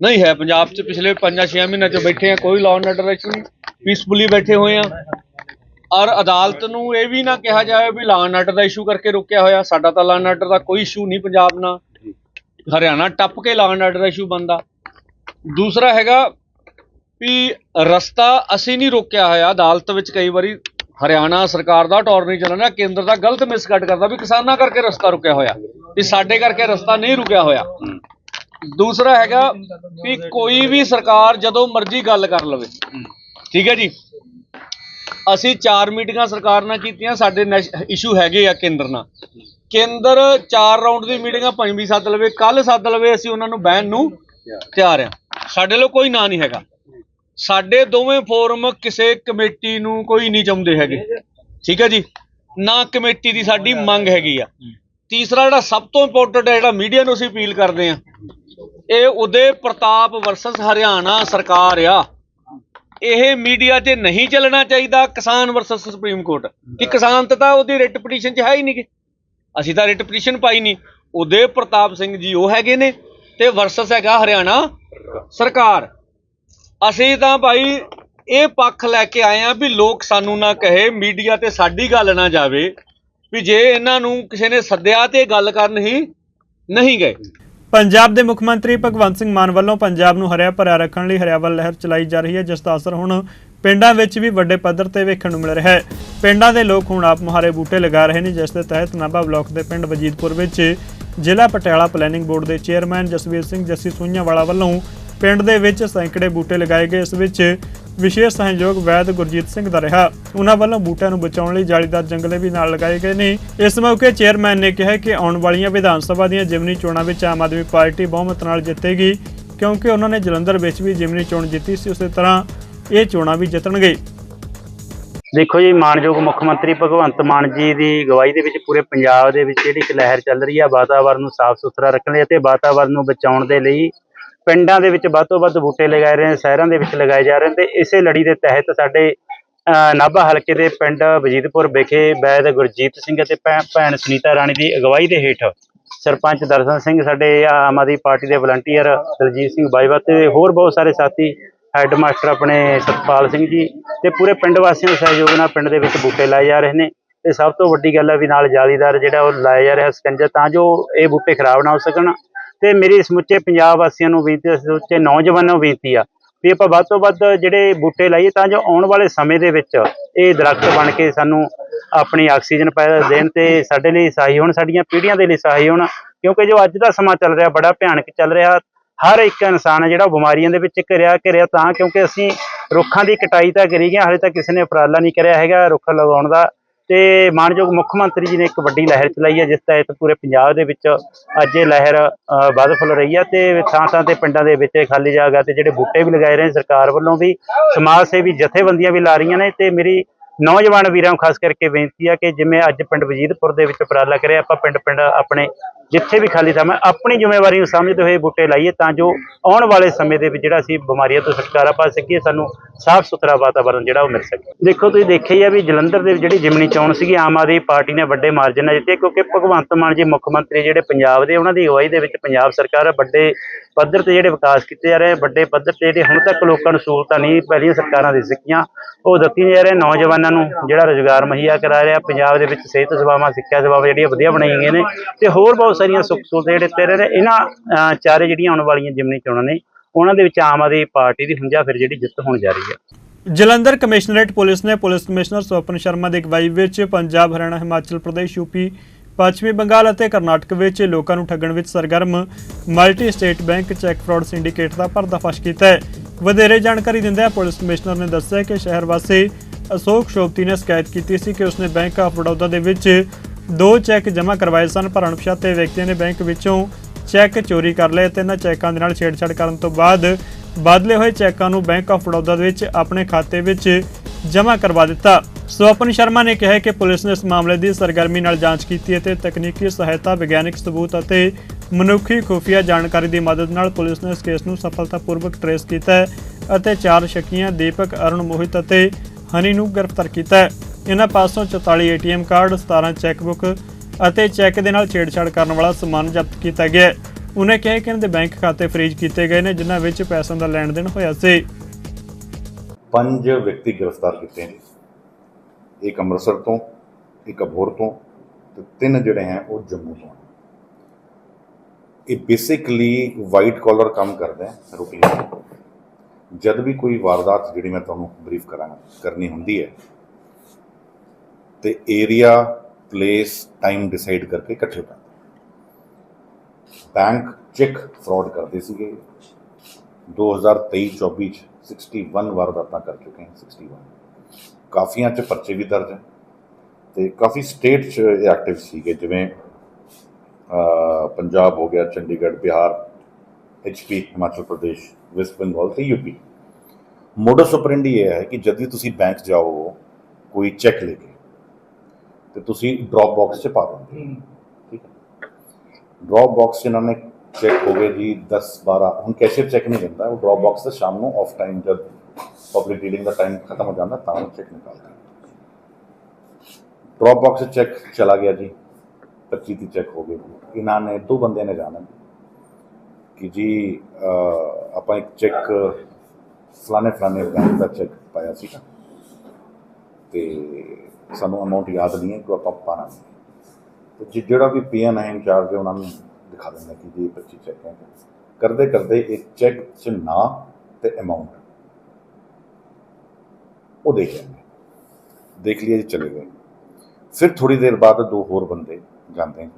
ਨਹੀਂ ਹੈ। ਪੰਜਾਬ 'ਚ ਪਿਛਲੇ 5-6 ਮਹੀਨਿਆਂ 'ਚ ਬੈਠੇ ਆ, ਕੋਈ ਲਾਅ ਐਂਡ ਆਰਡਰ ਦਾ ਇਸ਼ੂ ਨਹੀਂ। ਪੀਸਫੁਲੀ ਬੈਠੇ ਹੋਏ ਆ। ਔਰ ਅਦਾਲਤ ਨੂੰ ਇਹ ਵੀ ਨਾ ਕਿਹਾ ਜਾਵੇ ਵੀ ਲਾਅ ਐਂਡ ਆਰਡਰ ਦਾ ਇਸ਼ੂ ਕਰਕੇ ਰੁਕਿਆ ਹੋਇਆ। ਸਾਡਾ ਤਾਂ ਲਾਅ ਐਂਡ ਆਰਡਰ ਦਾ ਕੋਈ ਇਸ਼ੂ ਨਹੀਂ ਪੰਜਾਬ ਨਾਲ। ਹਰਿਆਣਾ ਟੱਪ ਕੇ ਲਾਅ ਐਂਡ ਆਰਡਰ ਦਾ ਇਸ਼ੂ ਬੰਦਾ ਦੂਸਰਾ ਹੈਗਾ ਵੀ ਰਸਤਾ ਅਸੀਂ ਨਹੀਂ ਰੋਕਿਆ ਹੋਇਆ। ਅਦਾਲਤ ਵਿੱਚ ਕਈ ਵਾਰੀ ਹਰਿਆਣਾ ਸਰਕਾਰ ਦਾ ਅਟਾਰਨੀ ਜਨਰਲ ਕੇਂਦਰ ਦਾ ਗਲਤ ਮਿਸਗਾਈਡ ਕਰਦਾ ਵੀ ਕਿਸਾਨਾਂ ਕਰਕੇ ਰਸਤਾ ਰੁਕਿਆ ਹੋਇਆ, ਵੀ ਸਾਡੇ ਕਰਕੇ ਰਸਤਾ ਨਹੀਂ ਰੁਕਿਆ ਹੋਇਆ। ਦੂਸਰਾ ਹੈਗਾ ਵੀ ਕੋਈ ਵੀ ਸਰਕਾਰ ਜਦੋਂ ਮਰਜ਼ੀ ਗੱਲ ਕਰ ਲਵੇ। ਠੀਕ ਹੈ ਜੀ? ਅਸੀਂ ਚਾਰ ਮੀਟਿੰਗਾਂ ਸਰਕਾਰ ਨਾਲ ਕੀਤੀਆਂ, ਸਾਡੇ ਇਸ਼ੂ ਹੈਗੇ ਆ ਕੇਂਦਰ ਨਾਲ। ਕੇਂਦਰ ਚਾਰ ਰਾਉਂਡ ਦੀ ਮੀਟਿੰਗਾਂ ਪੰਜਵੀਂ ਸੱਦ ਲਵੇ ਕੱਲ ਸੱਦ ਲਵੇ, ਅਸੀਂ ਉਹਨਾਂ ਨੂੰ ਬਹਿਣ ਨੂੰ ਤਿਆਰ ਆ। ਸਾਡੇ ਲਈ ਕੋਈ ਨਾਂ ਨਹੀਂ ਹੈਗਾ। ਸਾਡੇ ਦੋਵੇਂ ਫੋਰਮ ਕਿਸੇ ਕਮੇਟੀ ਨੂੰ ਕੋਈ ਨਹੀਂ ਚਾਹੁੰਦੇ ਹੈਗੇ। ਠੀਕ ਹੈ ਜੀ? ਨਾ ਕਮੇਟੀ ਦੀ ਸਾਡੀ ਮੰਗ ਹੈਗੀ ਆ। ਤੀਸਰਾ ਜਿਹੜਾ ਸਭ ਤੋਂ ਇੰਪੋਰਟੈਂਟ ਹੈ, ਜਿਹੜਾ ਮੀਡੀਆ ਨੂੰ ਅਸੀਂ ਅਪੀਲ ਕਰਦੇ ਆ ਇਹ ਉਦੇ ਪ੍ਰਤਾਪ ਵਰਸਸ ਹਰਿਆਣਾ ਸਰਕਾਰ ਆ। ਇਹ ਮੀਡੀਆ 'ਚ ਨਹੀਂ ਚੱਲਣਾ ਚਾਹੀਦਾ ਕਿਸਾਨ ਵਰਸਸ ਸੁਪਰੀਮ ਕੋਰਟ। ਕਿ ਕਿਸਾਨ ਤਾਂ ਉਹਦੀ ਰਿਟ ਪਟੀਸ਼ਨ 'ਚ ਹੈ ਹੀ ਨਹੀਂ ਗੇ ਅਸੀਂ ਤਾਂ ਰਿਟ ਪਟੀਸ਼ਨ ਪਾਈ ਨਹੀਂ ਉਦੇ ਪ੍ਰਤਾਪ ਸਿੰਘ ਜੀ ਉਹ ਹੈਗੇ ਨੇ ਤੇ ਵਰਸਸ ਹੈਗਾ ਹਰਿਆਣਾ ਸਰਕਾਰ। ਅਸੀਂ ਤਾਂ ਭਾਈ ਇਹ ਪੱਖ ਲੈ ਕੇ ਆਏ ਆ ਵੀ ਲੋਕ ਸਾਨੂੰ ਨਾ ਕਹੇ, ਮੀਡੀਆ ਤੇ ਸਾਡੀ ਗੱਲ ਨਾ ਜਾਵੇ ਵੀ ਜੇ ਇਹਨਾਂ ਨੂੰ ਕਿਸੇ ਨੇ ਸੱਦਿਆ ਤੇ ਗੱਲ ਕਰਨ ਹੀ ਨਹੀਂ ਗਏ। ਪੰਜਾਬ ਦੇ ਮੁੱਖ ਮੰਤਰੀ ਭਗਵੰਤ ਸਿੰਘ ਮਾਨ ਵੱਲੋਂ ਪੰਜਾਬ ਨੂੰ ਹਰਿਆ ਭਰਿਆ ਰੱਖਣ ਲਈ ਹਰਿਆਵਲ ਲਹਿਰ ਚਲਾਈ ਜਾ ਰਹੀ ਹੈ, ਜਿਸ ਦਾ ਅਸਰ ਹੁਣ ਪਿੰਡਾਂ ਵਿੱਚ ਵੀ ਵੱਡੇ ਪੱਧਰ ਤੇ ਵੇਖਣ ਨੂੰ ਮਿਲ ਰਿਹਾ ਹੈ। ਪਿੰਡਾਂ ਦੇ ਲੋਕ ਹੁਣ ਆਪ ਮੁਹਾਰੇ ਬੂਟੇ ਲਗਾ ਰਹੇ ਨੇ, ਜਿਸ ਦੇ ਤਹਿਤ ਨਾਭਾ ਬਲਾਕ ਦੇ ਪਿੰਡ ਵਜੀਦਪੁਰ ਵਿੱਚ ਜ਼ਿਲ੍ਹਾ ਪਟਿਆਲਾ ਪਲੈਨਿੰਗ ਬੋਰਡ ਦੇ ਚੇਅਰਮੈਨ ਜਸਵੀਰ ਸਿੰਘ, ਜੱਸੀ ਸੂਈਆਂਵਾਲਾ ਵੱਲੋਂ ਪਿੰਡ ਦੇ ਵਿੱਚ ਸੈਂਕੜੇ ਬੂਟੇ ਲਗਾਏ ਗਏ, ਇਸ ਵਿੱਚ ਵਿਸ਼ੇਸ਼ ਸਹਿਯੋਗ ਵੈਦ ਗੁਰਜੀਤ ਸਿੰਘ ਦਾ ਰਿਹਾ। ਉਹਨਾਂ ਵੱਲੋਂ ਬੂਟਿਆਂ ਨੂੰ ਬਚਾਉਣ ਲਈ ਜਾਲੀਦਾਰ ਜੰਗਲੇ ਵੀ ਨਾਲ ਲਗਾਏ ਗਏ ਨੇ। ਇਸ ਮੌਕੇ ਚੇਅਰਮੈਨ ਨੇ ਕਿਹਾ ਕਿ ਆਉਣ ਵਾਲੀਆਂ ਵਿਧਾਨ ਸਭਾ ਦੀਆਂ ਜਿਮਨੀ ਚੋਣਾਂ ਵਿੱਚ ਆਮ ਆਦਮੀ ਪਾਰਟੀ ਬਹੁਮਤ ਨਾਲ ਜਿੱਤੇਗੀ, ਕਿਉਂਕਿ ਉਹਨਾਂ ਨੇ ਜਲੰਧਰ ਵਿੱਚ ਵੀ ਜਿਮਨੀ ਚੋਣ ਜਿੱਤੀ ਸੀ, ਉਸੇ ਤਰ੍ਹਾਂ ਇਹ ਚੋਣਾਂ ਵੀ ਜਿੱਤਣਗੇ। ਦੇਖੋ ਜੀ, ਮਾਨਯੋਗ ਮੁੱਖ ਮੰਤਰੀ ਭਗਵੰਤ ਮਾਨ ਜੀ ਦੀ ਅਗਵਾਈ ਦੇ ਵਿੱਚ ਪੂਰੇ ਪੰਜਾਬ ਦੇ ਵਿੱਚ ਜਿਹੜੀ ਇੱਕ ਲਹਿਰ ਚੱਲ ਰਹੀ ਹੈ ਵਾਤਾਵਰਨ ਨੂੰ ਸਾਫ਼ ਸੁਥਰਾ ਰੱਖਣ ਲਈ ਅਤੇ ਵਾਤਾਵਰਨ ਨੂੰ ਬਚਾਉਣ ਦੇ ਲਈ ਪਿੰਡਾਂ ਦੇ ਵਿੱਚ ਵੱਧ ਤੋਂ ਵੱਧ ਬੂਟੇ ਲਗਾਏ ਰਹੇ ਨੇ, ਸ਼ਹਿਰਾਂ ਦੇ ਵਿੱਚ ਲਗਾਏ ਜਾ ਰਹੇ ਨੇ ਤੇ ਇਸੇ ਲੜੀ ਦੇ ਤਹਿਤ ਸਾਡੇ ਨਾਭਾ ਹਲਕੇ ਦੇ ਪਿੰਡ ਵਜੀਦਪੁਰ ਵਿਖੇ ਵੈਦ ਗੁਰਜੀਤ ਸਿੰਘ ਅਤੇ ਭੈ- ਭੈਣ ਸੁਨੀਤਾ ਰਾਣੀ ਦੀ ਅਗਵਾਈ ਦੇ ਹੇਠ ਸਰਪੰਚ ਦਰਸ਼ਨ ਸਿੰਘ, ਸਾਡੇ ਆਮ ਆਦਮੀ ਪਾਰਟੀ ਦੇ ਵਲੰਟੀਅਰ ਦਲਜੀਤ ਸਿੰਘ ਬਾਈਵਾ ਤੇ ਹੋਰ ਬਹੁਤ ਸਾਰੇ ਸਾਥੀ ਹੈੱਡ ਮਾਸਟਰ ਆਪਣੇ ਸਤਪਾਲ ਸਿੰਘ ਜੀ ਤੇ ਪੂਰੇ ਪਿੰਡ ਵਾਸੀਆਂ ਦੇ ਸਹਿਯੋਗ ਨਾਲ ਪਿੰਡ ਦੇ ਵਿੱਚ ਬੂਟੇ ਲਾਏ ਜਾ ਰਹੇ ਨੇ ਤੇ ਸਭ ਤੋਂ ਵੱਡੀ ਗੱਲ ਹੈ ਵੀ ਨਾਲ ਜਾਲੀਦਾਰ ਜਿਹੜਾ ਉਹ ਲਾਇਆ ਜਾ ਰਿਹਾ ਸਕੰਜਾ ਤਾਂ ਜੋ ਇਹ ਬੂਟੇ ਖਰਾਬ ਨਾ ਹੋ ਸਕਣ। ਤੇ ਮੇਰੀ ਸਮੁੱਚੇ ਪੰਜਾਬ ਵਾਸੀਆਂ ਨੂੰ ਬੇਨਤੀ ਹੈ ਸਮੁੱਚੇ ਨੌਜਵਾਨਾਂ ਨੂੰ ਬੇਨਤੀ ਆ ਵੀ ਆਪਾਂ ਵੱਧ ਤੋਂ ਵੱਧ ਜਿਹੜੇ ਬੂਟੇ ਲਾਈਏ ਤਾਂ ਜੋ ਆਉਣ ਵਾਲੇ ਸਮੇਂ ਦੇ ਵਿੱਚ ਇਹ ਦਰਖਤ ਬਣ ਕੇ ਸਾਨੂੰ ਆਪਣੀ ਆਕਸੀਜਨ ਪੈਦਾ ਦੇਣ ਤੇ ਸਾਡੇ ਲਈ ਸਹਾਈ ਹੋਣ, ਸਾਡੀਆਂ ਪੀੜ੍ਹੀਆਂ ਦੇ ਲਈ ਸਹਾਈ ਹੋਣ, ਕਿਉਂਕਿ ਜੋ ਅੱਜ ਦਾ ਸਮਾਂ ਚੱਲ ਰਿਹਾ ਬੜਾ ਭਿਆਨਕ ਚੱਲ ਰਿਹਾ, ਹਰ ਇੱਕ ਇਨਸਾਨ ਜਿਹੜਾ ਉਹ ਬਿਮਾਰੀਆਂ ਦੇ ਵਿੱਚ ਘਿਰਿਆ ਘਿਰਿਆ ਤਾਂ ਕਿਉਂਕਿ ਅਸੀਂ ਰੁੱਖਾਂ ਦੀ ਕਟਾਈ ਤਾਂ ਕਰੀ ਗਏ ਹਾਲੇ ਤੱਕ ਕਿਸੇ ਨੇ ਉਪਰਾਲਾ ਨਹੀਂ ਕਰਿਆ ਹੈਗਾ ਰੁੱਖ ਲਗਾਉਣ ਦਾ। ਤੇ ਮਾਨਯੋਗ ਮੁੱਖ ਮੰਤਰੀ ਜੀ ਨੇ ਇੱਕ ਵੱਡੀ ਲਹਿਰ ਚਲਾਈ ਹੈ, ਜਿਸ ਤਹਿਤ ਪੂਰੇ ਪੰਜਾਬ ਦੇ ਵਿੱਚ ਅੱਜ ਇਹ ਲਹਿਰ ਵੱਧ ਫੁੱਲ ਰਹੀ ਹੈ ਤੇ ਥਾਂ ਥਾਂ ਤੇ ਪਿੰਡਾਂ ਦੇ ਵਿੱਚ ਖਾਲੀ ਜਗ੍ਹਾ ਤੇ ਜਿਹੜੇ ਬੂਟੇ ਵੀ ਲਗਾਏ ਰਹੇ ਨੇ ਸਰਕਾਰ ਵੱਲੋਂ ਵੀ, ਸਮਾਜ ਸੇਵੀ ਜਥੇਬੰਦੀਆਂ ਵੀ ਲਾ ਰਹੀਆਂ ਨੇ ਤੇ ਮੇਰੀ ਨੌਜਵਾਨ ਵੀਰਾਂ ਨੂੰ ਖਾਸ ਕਰਕੇ ਬੇਨਤੀ ਆ ਕਿ ਜਿਵੇਂ ਅੱਜ ਪਿੰਡ ਵਜੀਦਪੁਰ ਦੇ ਵਿੱਚ ਉਪਰਾਲਾ ਕਰਿਆ, ਆਪਾਂ ਪਿੰਡ ਪਿੰਡ ਆਪਣੇ ਜਿੱਥੇ ਵੀ ਖਾਲੀ ਥਾਂ ਹੈ ਆਪਣੀ ਜ਼ਿੰਮੇਵਾਰੀ ਨੂੰ ਸਮਝਦੇ ਹੋਏ ਬੂਟੇ ਲਾਈਏ ਤਾਂ ਜੋ ਆਉਣ ਵਾਲੇ ਸਮੇਂ ਦੇ ਵਿੱਚ ਜਿਹੜਾ ਅਸੀਂ ਬਿਮਾਰੀਆਂ ਤੋਂ ਛੁਟਕਾਰਾ ਪਾ ਸਕੀਏ, ਸਾਨੂੰ ਸਾਫ਼ ਸੁਥਰਾ ਵਾਤਾਵਰਣ ਜਿਹੜਾ ਉਹ ਮਿਲ ਸਕੇ। ਦੇਖੋ, ਤੁਸੀਂ ਦੇਖਿਆ ਹੀ ਆ ਵੀ ਜਲੰਧਰ ਦੇ ਵਿੱਚ ਜਿਹੜੀ ਜਿਮਨੀ ਚੋਣ ਸੀਗੀ, ਆਮ ਆਦਮੀ ਪਾਰਟੀ ਨੇ ਵੱਡੇ ਮਾਰਜਨ ਨਾਲ ਜਿੱਤੀ ਕਿਉਂਕਿ ਭਗਵੰਤ ਮਾਨ ਜੀ ਮੁੱਖ ਮੰਤਰੀ ਜਿਹੜੇ ਪੰਜਾਬ ਦੇ, ਉਹਨਾਂ ਦੀ ਅਗਵਾਈ ਦੇ ਵਿੱਚ ਪੰਜਾਬ ਸਰਕਾਰ ਵੱਡੇ ਪੱਧਰ ਤੇ ਜਿਹੜੇ ਵਿਕਾਸ ਕੀਤੇ ਜਾ ਰਹੇ ਵੱਡੇ ਪੱਧਰ ਤੇ ਜਿਹੜੇ ਹੁਣ ਤੱਕ ਲੋਕਾਂ ਨੂੰ ਸਹੂਲਤਾਂ ਨਹੀਂ ਪਹਿਲੀਆਂ ਸਰਕਾਰਾਂ ਦੇ ਸਿੱਕੀਆਂ ਉਹ ਦਿੱਤੀਆਂ ਜਾ ਰਹੀਆਂ ਨੌਜਵਾਨਾਂ ਨੂੰ ਜਿਹੜਾ ਰੋਜ਼ਗਾਰ ਮੁਹੱਈਆ ਕਰਾ ਰਿਹਾ ਪੰਜਾਬ ਦੇ ਵਿੱਚ ਸਿਹਤ ਸੇਵਾਵਾਂ ਸਿੱਖਿਆ ਸੇਵਾਵਾਂ ਜਿਹੜੀਆਂ ਵਧੀਆ ਬਣਾਈਆਂ ਗਈਆਂ ਨੇ ਤੇ ਹੋਰ ਬਹੁਤ ਸਾਰੀਆਂ ਸੁੱਖ ਸਹੂਲਤਾਂ ਜਿਹੜੇ ਤੇ ਰਹੇ ਨੇ ਇਹਨਾਂ ਅਹ, ਚਾਰੇ ਜਿਹੜੀਆਂ ਆਉਣ ਵਾਲੀਆਂ ਜਿਮਨੀ ਚੋਣਾਂ ਨੇ ਉਹਨਾਂ ਦੇ ਵਿੱਚ ਆਮ ਆਦਮੀ ਪਾਰਟੀ ਦੀ ਹੁੰਜਾ ਫਿਰ ਜਿਹੜੀ ਜਿੱਤ ਹੋਣ ਜਾ ਰਹੀ ਹੈ। ਜਲੰਧਰ ਕਮਿਸ਼ਨਰੇਟ ਪੁਲਿਸ ਨੇ ਪੁਲਿਸ ਕਮਿਸ਼ਨਰ ਸਵਪਨ ਸ਼ਰਮਾ ਦੀ ਅਗਵਾਈ ਵਿੱਚ ਪੰਜਾਬ ਹਰਿਆਣਾ ਹਿਮਾਚਲ ਪ੍ਰਦੇਸ਼ ਯੂਪੀ ਪੱਛਮੀ ਬੰਗਾਲ ਅਤੇ ਕਰਨਾਟਕ ਵਿੱਚ ਲੋਕਾਂ ਨੂੰ ਠੱਗਣ ਵਿੱਚ ਸਰਗਰਮ multi state bank cheque fraud syndicate ਦਾ ਪਰਦਾਫਾਸ਼ ਕੀਤਾ ਹੈ। ਵਧੇਰੇ ਜਾਣਕਾਰੀ ਦਿੰਦਿਆਂ ਪੁਲਿਸ ਕਮਿਸ਼ਨਰ ਨੇ ਦੱਸਿਆ ਕਿ ਸ਼ਹਿਰ ਵਾਸੀ ਅਸ਼ੋਕ ਸ਼ੋਪਤੀ ਨੇ ਸ਼ਿਕਾਇਤ ਕੀਤੀ ਸੀ ਕਿ ਉਸਨੇ ਬੈਂਕ ਆਫ ਬੜੌਦਾ ਦੇ ਵਿੱਚ ਦੋ ਚੈੱਕ ਜਮ੍ਹਾਂ ਕਰਵਾਏ ਸਨ, ਪਰ ਅਣਪਛਾਤੇ ਵਿਅਕਤੀਆਂ ਨੇ ਬੈਂਕ ਵਿੱਚੋਂ ਚੈੱਕ ਚੋਰੀ ਕਰ ਲਏ ਤੇ ਇਹਨਾਂ ਚੈੱਕਾਂ ਦੇ ਨਾਲ ਛੇੜਛਾੜ ਕਰਨ ਤੋਂ ਬਾਅਦ ਬਦਲੇ ਹੋਏ ਚੈੱਕਾਂ ਨੂੰ ਬੈਂਕ ਆਫ ਬੜੌਦਾ ਦੇ ਵਿੱਚ ਆਪਣੇ ਖਾਤੇ ਵਿੱਚ ਜਮ੍ਹਾਂ ਕਰਵਾ ਦਿੱਤਾ। ਸਵਪਨ ਸ਼ਰਮਾ ਨੇ ਕਿਹਾ ਕਿ ਪੁਲਿਸ ਨੇ ਇਸ ਮਾਮਲੇ ਦੀ ਸਰਗਰਮੀ ਨਾਲ ਜਾਂਚ ਕੀਤੀ ਹੈ ਤਕਨੀਕੀ ਸਹਾਇਤਾ, ਵਿਗਿਆਨਕ ਸਬੂਤ ਅਤੇ ਮਨੁੱਖੀ ਖੁਫੀਆ ਜਾਣਕਾਰੀ ਦੀ ਮਦਦ ਨਾਲ ਪੁਲਿਸ ਨੇ ਇਸ ਕੇਸ ਨੂੰ ਸਫਲਤਾਪੂਰਵਕ ਟਰੇਸ ਕੀਤਾ ਹੈ ਅਤੇ ਚਾਰ ਸ਼ੱਕੀਆਂ, ਦੀਪਕ, ਅਰੁਣ ਮੋਹਿਤ ਅਤੇ ਹਨੀ ਨੂੰ ਗ੍ਰਿਫਤਾਰ ਕੀਤਾ ਹੈ। ਇਹਨਾਂ ਪਾਸੋਂ 44 ਏਟੀਐਮ ਕਾਰਡ 17 ਚੈੱਕਬੁੱਕ ਅਤੇ ਚੈੱਕ ਦੇ ਨਾਲ ਛੇੜਛਾੜ ਕਰਨ ਵਾਲਾ ਸਮਾਨ ਜ਼ਬਤ ਕੀਤਾ ਗਿਆ ਹੈ। ਉਹਨੇ ਕਿਹਾ ਕਿ ਇਹਨਾਂ ਦੇ ਬੈਂਕ ਖਾਤੇ ਫ੍ਰੀਜ਼ ਕੀਤੇ ਗਏ ਨੇ, ਜਿਨ੍ਹਾਂ ਵਿੱਚ ਪੈਸਿਆਂ ਦਾ ਲੈਣ ਦੇਣ ਹੋਇਆ ਸੀ। ਪੰਜ ਵਿਅਕਤੀ ਗ੍ਰਿਫਤਾਰ ਕੀਤੇ ਨੇ। ਇੱਕ ਅੰਮ੍ਰਿਤਸਰ ਤੋਂ, ਇੱਕ ਅਬੋਹਰ ਤੋਂ ਤੇ ਤਿੰਨ ਜਿਹੜੇ ਹੈ ਉਹ ਜੰਮੂ ਤੋਂ ਹਨ। ਇਹ ਬੇਸਿਕਲੀ ਵਾਈਟ ਕਾਲਰ ਕੰਮ ਕਰਦਾ ਹੈ ਰੁਪਏ ਜਦ ਵੀ ਕੋਈ ਵਾਰਦਾਤ ਜਿਹੜੀ ਮੈਂ ਤੁਹਾਨੂੰ ਬਰੀਫ ਕਰਾਂਗਾ ਕਰਨੀ ਹੁੰਦੀ ਹੈ, ਤੇ ਏਰੀਆ ਪਲੇਸ ਟਾਈਮ ਡਿਸਾਈਡ ਕਰਕੇ ਇਕੱਠੇ ਪੈਂਦੇ ਬੈਂਕ ਚੈੱਕ ਫਰਾਡ ਕਰਦੇ ਸੀਗੇ। 2023-24 ਚ 61 ਵਾਰਦਾਤਾਂ ਕਰ ਚੁੱਕੇ ਹਾਂ 61 ਕਾਫੀਆਂ ਚ ਪਰਚੇ ਵੀ ਦਰਜ ਹੈ ਤੇ ਕਾਫੀ ਸਟੇਟ ਚ ਇਹ ਐਕਟਿਵ ਸੀਗੇ, ਜਿਵੇਂ ਪੰਜਾਬ ਹੋ ਗਿਆ, ਚੰਡੀਗੜ੍ਹ, ਬਿਹਾਰ ਐਚਪੀ ਹਿਮਾਚਲ ਪ੍ਰਦੇਸ਼ ਵੈਸਟ ਬੰਗਾਲ ਤੇ ਯੂਪੀ ਮੋਡਸ ਆਪਰੈਂਡੀ ਇਹ ਹੈ ਕਿ ਜਦ ਵੀ ਤੁਸੀਂ ਬੈਂਕ ਜਾਓ, ਕੋਈ ਚੈੱਕ ਲੈ ਕੇ, ਤੇ ਤੁਸੀਂ ਡ੍ਰੌਪ ਬਾਕਸ 'ਚ ਪਾ ਦਿੰਦੇ ਠੀਕ ਹੈ? ਡ੍ਰੌਪ ਬਾਕਸ 'ਚ ਇਹਨਾਂ ਨੇ ਚੈੱਕ ਹੋ ਗਏ ਜੀ 10 12 ਹੁਣ ਕੈਸ਼ੀਅਰ ਚੈੱਕ ਨਹੀਂ ਦਿੰਦਾ, ਉਹ ਡ੍ਰੌਪ ਬਾਕਸ ਤੇ ਸ਼ਾਮ ਨੂੰ ਆਫ ਟਾਈਮ ਜਦ ਪਬਲਿਕ ਰੀਡਿੰਗ ਦਾ ਟਾਈਮ ਖਤਮ ਹੋ ਜਾਂਦਾ ਤਾਂ ਉਹ ਚੈੱਕ ਨਿਕਾਲਦਾ ਡ੍ਰੌਪ ਬਾਕਸ ਚੈੱਕ ਚਲਾ ਗਿਆ ਜੀ 25 ਦੀ ਚੈੱਕ ਹੋ ਗਈ। ਇਹਨਾਂ ਨੇ, ਦੋ ਬੰਦਿਆਂ ਨੇ ਜਾਣਾ। ਕਿ ਜੀ ਆਪਾਂ ਇੱਕ ਚੈੱਕ ਫਲਾਣੇ ਫਲਾਣੇ ਬੈਂਕ ਦਾ ਚੈੱਕ ਪਾਇਆ ਸੀਗਾ। ਤੇ ਸਾਨੂੰ ਅਮਾਉਂਟ ਯਾਦ ਨਹੀਂ ਹੈ ਕਿ ਆਪਾਂ ਪਾਣਾ ਸੀ ਤੇ ਜਿ- ਜਿਹੜਾ ਵੀ ਪੀਐਨ ਹੈ, ਇੰਚਾਰਜ ਹੈ ਉਹਨਾਂ ਨੂੰ ਦਿਖਾ ਦਿੰਦਾ ਕਿ ਜੀ, ਇਹ 25 ਚੈੱਕ ਹੈ। ਕਰਦੇ ਕਰਦੇ ਇੱਕ ਚੈੱਕ 'ਚ ਨਾਂ ਤੇ ਅਮਾਉਂਟ ਉਹ ਦੇਖ ਲੈਂਦੇ ਦੇਖ ਲਿਆ ਜੀ ਚਲੇ ਗਏ। ਫਿਰ ਥੋੜੀ ਦੇਰ ਬਾਅਦ ਦੋ ਹੋਰ ਬੰਦੇ ਜਾਂਦੇ ਨੇ।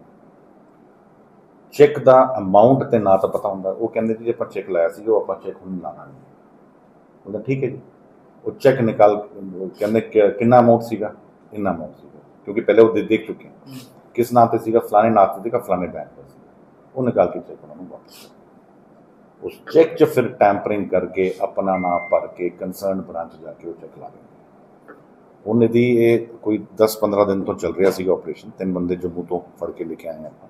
ਚੈੱਕ ਦਾ ਅਮਾਉਂਟ ਤੇ ਨਾਂ ਤਾਂ ਪਤਾ ਹੁੰਦਾ। ਉਹ ਕਹਿੰਦੇ ਜੀ ਆਪਾਂ ਚੈੱਕ ਲਾਇਆ ਸੀ ਉਹ ਆਪਾਂ ਚੈੱਕ ਹੁਣ ਲਾਣਾ ਨਹੀਂ। ਉਹਦਾ ਠੀਕ ਹੈ ਜੀ। ਉਹ ਚੈੱਕ ਨਿਕਾਲ ਕਹਿੰਦੇ ਕਿੰਨਾ ਅਮਾਉਂਟ ਸੀਗਾ? ਇੰਨਾ ਅਮਾਉਂਟ ਸੀਗਾ। ਕਿਉਂਕਿ ਪਹਿਲੇ ਉਹ ਦੇਖ ਚੁੱਕੇ ਕਿਸ ਨਾਮ ਤੇ ਸੀਗਾ? ਫਲਾਣੇ ਨਾਮ ਤੇ ਸੀਗਾ ਫਲਾਣੇ ਬੈਂਕ ਸੀ ਉਹ ਨਿਕਾਲ ਕੇ ਚੈੱਕ ਉਹਨਾਂ ਨੂੰ ਵਾਪਸ। ਉਸ ਚੈੱਕ 'ਚ ਫਿਰ ਟੈਂਪਰਿੰਗ ਕਰਕੇ ਆਪਣਾ ਨਾਮ ਭਰ ਕੇ ਕੰਸਰਨ ਬ੍ਰਾਂਚ ਜਾ ਕੇ ਉਹ ਚੈੱਕ ਲਾ ਦਿੰਦੇ ਉਹਨੇ ਦੀ ਇਹ ਕੋਈ 10-15 ਦਿਨ ਤੋਂ ਚੱਲ ਰਿਹਾ ਸੀਗਾ ਆਪਰੇਸ਼ਨ ਤਿੰਨ ਬੰਦੇ ਜੰਮੂ ਤੋਂ ਫੜ ਕੇ ਲੈ ਕੇ ਆਏ ਆਪਾਂ।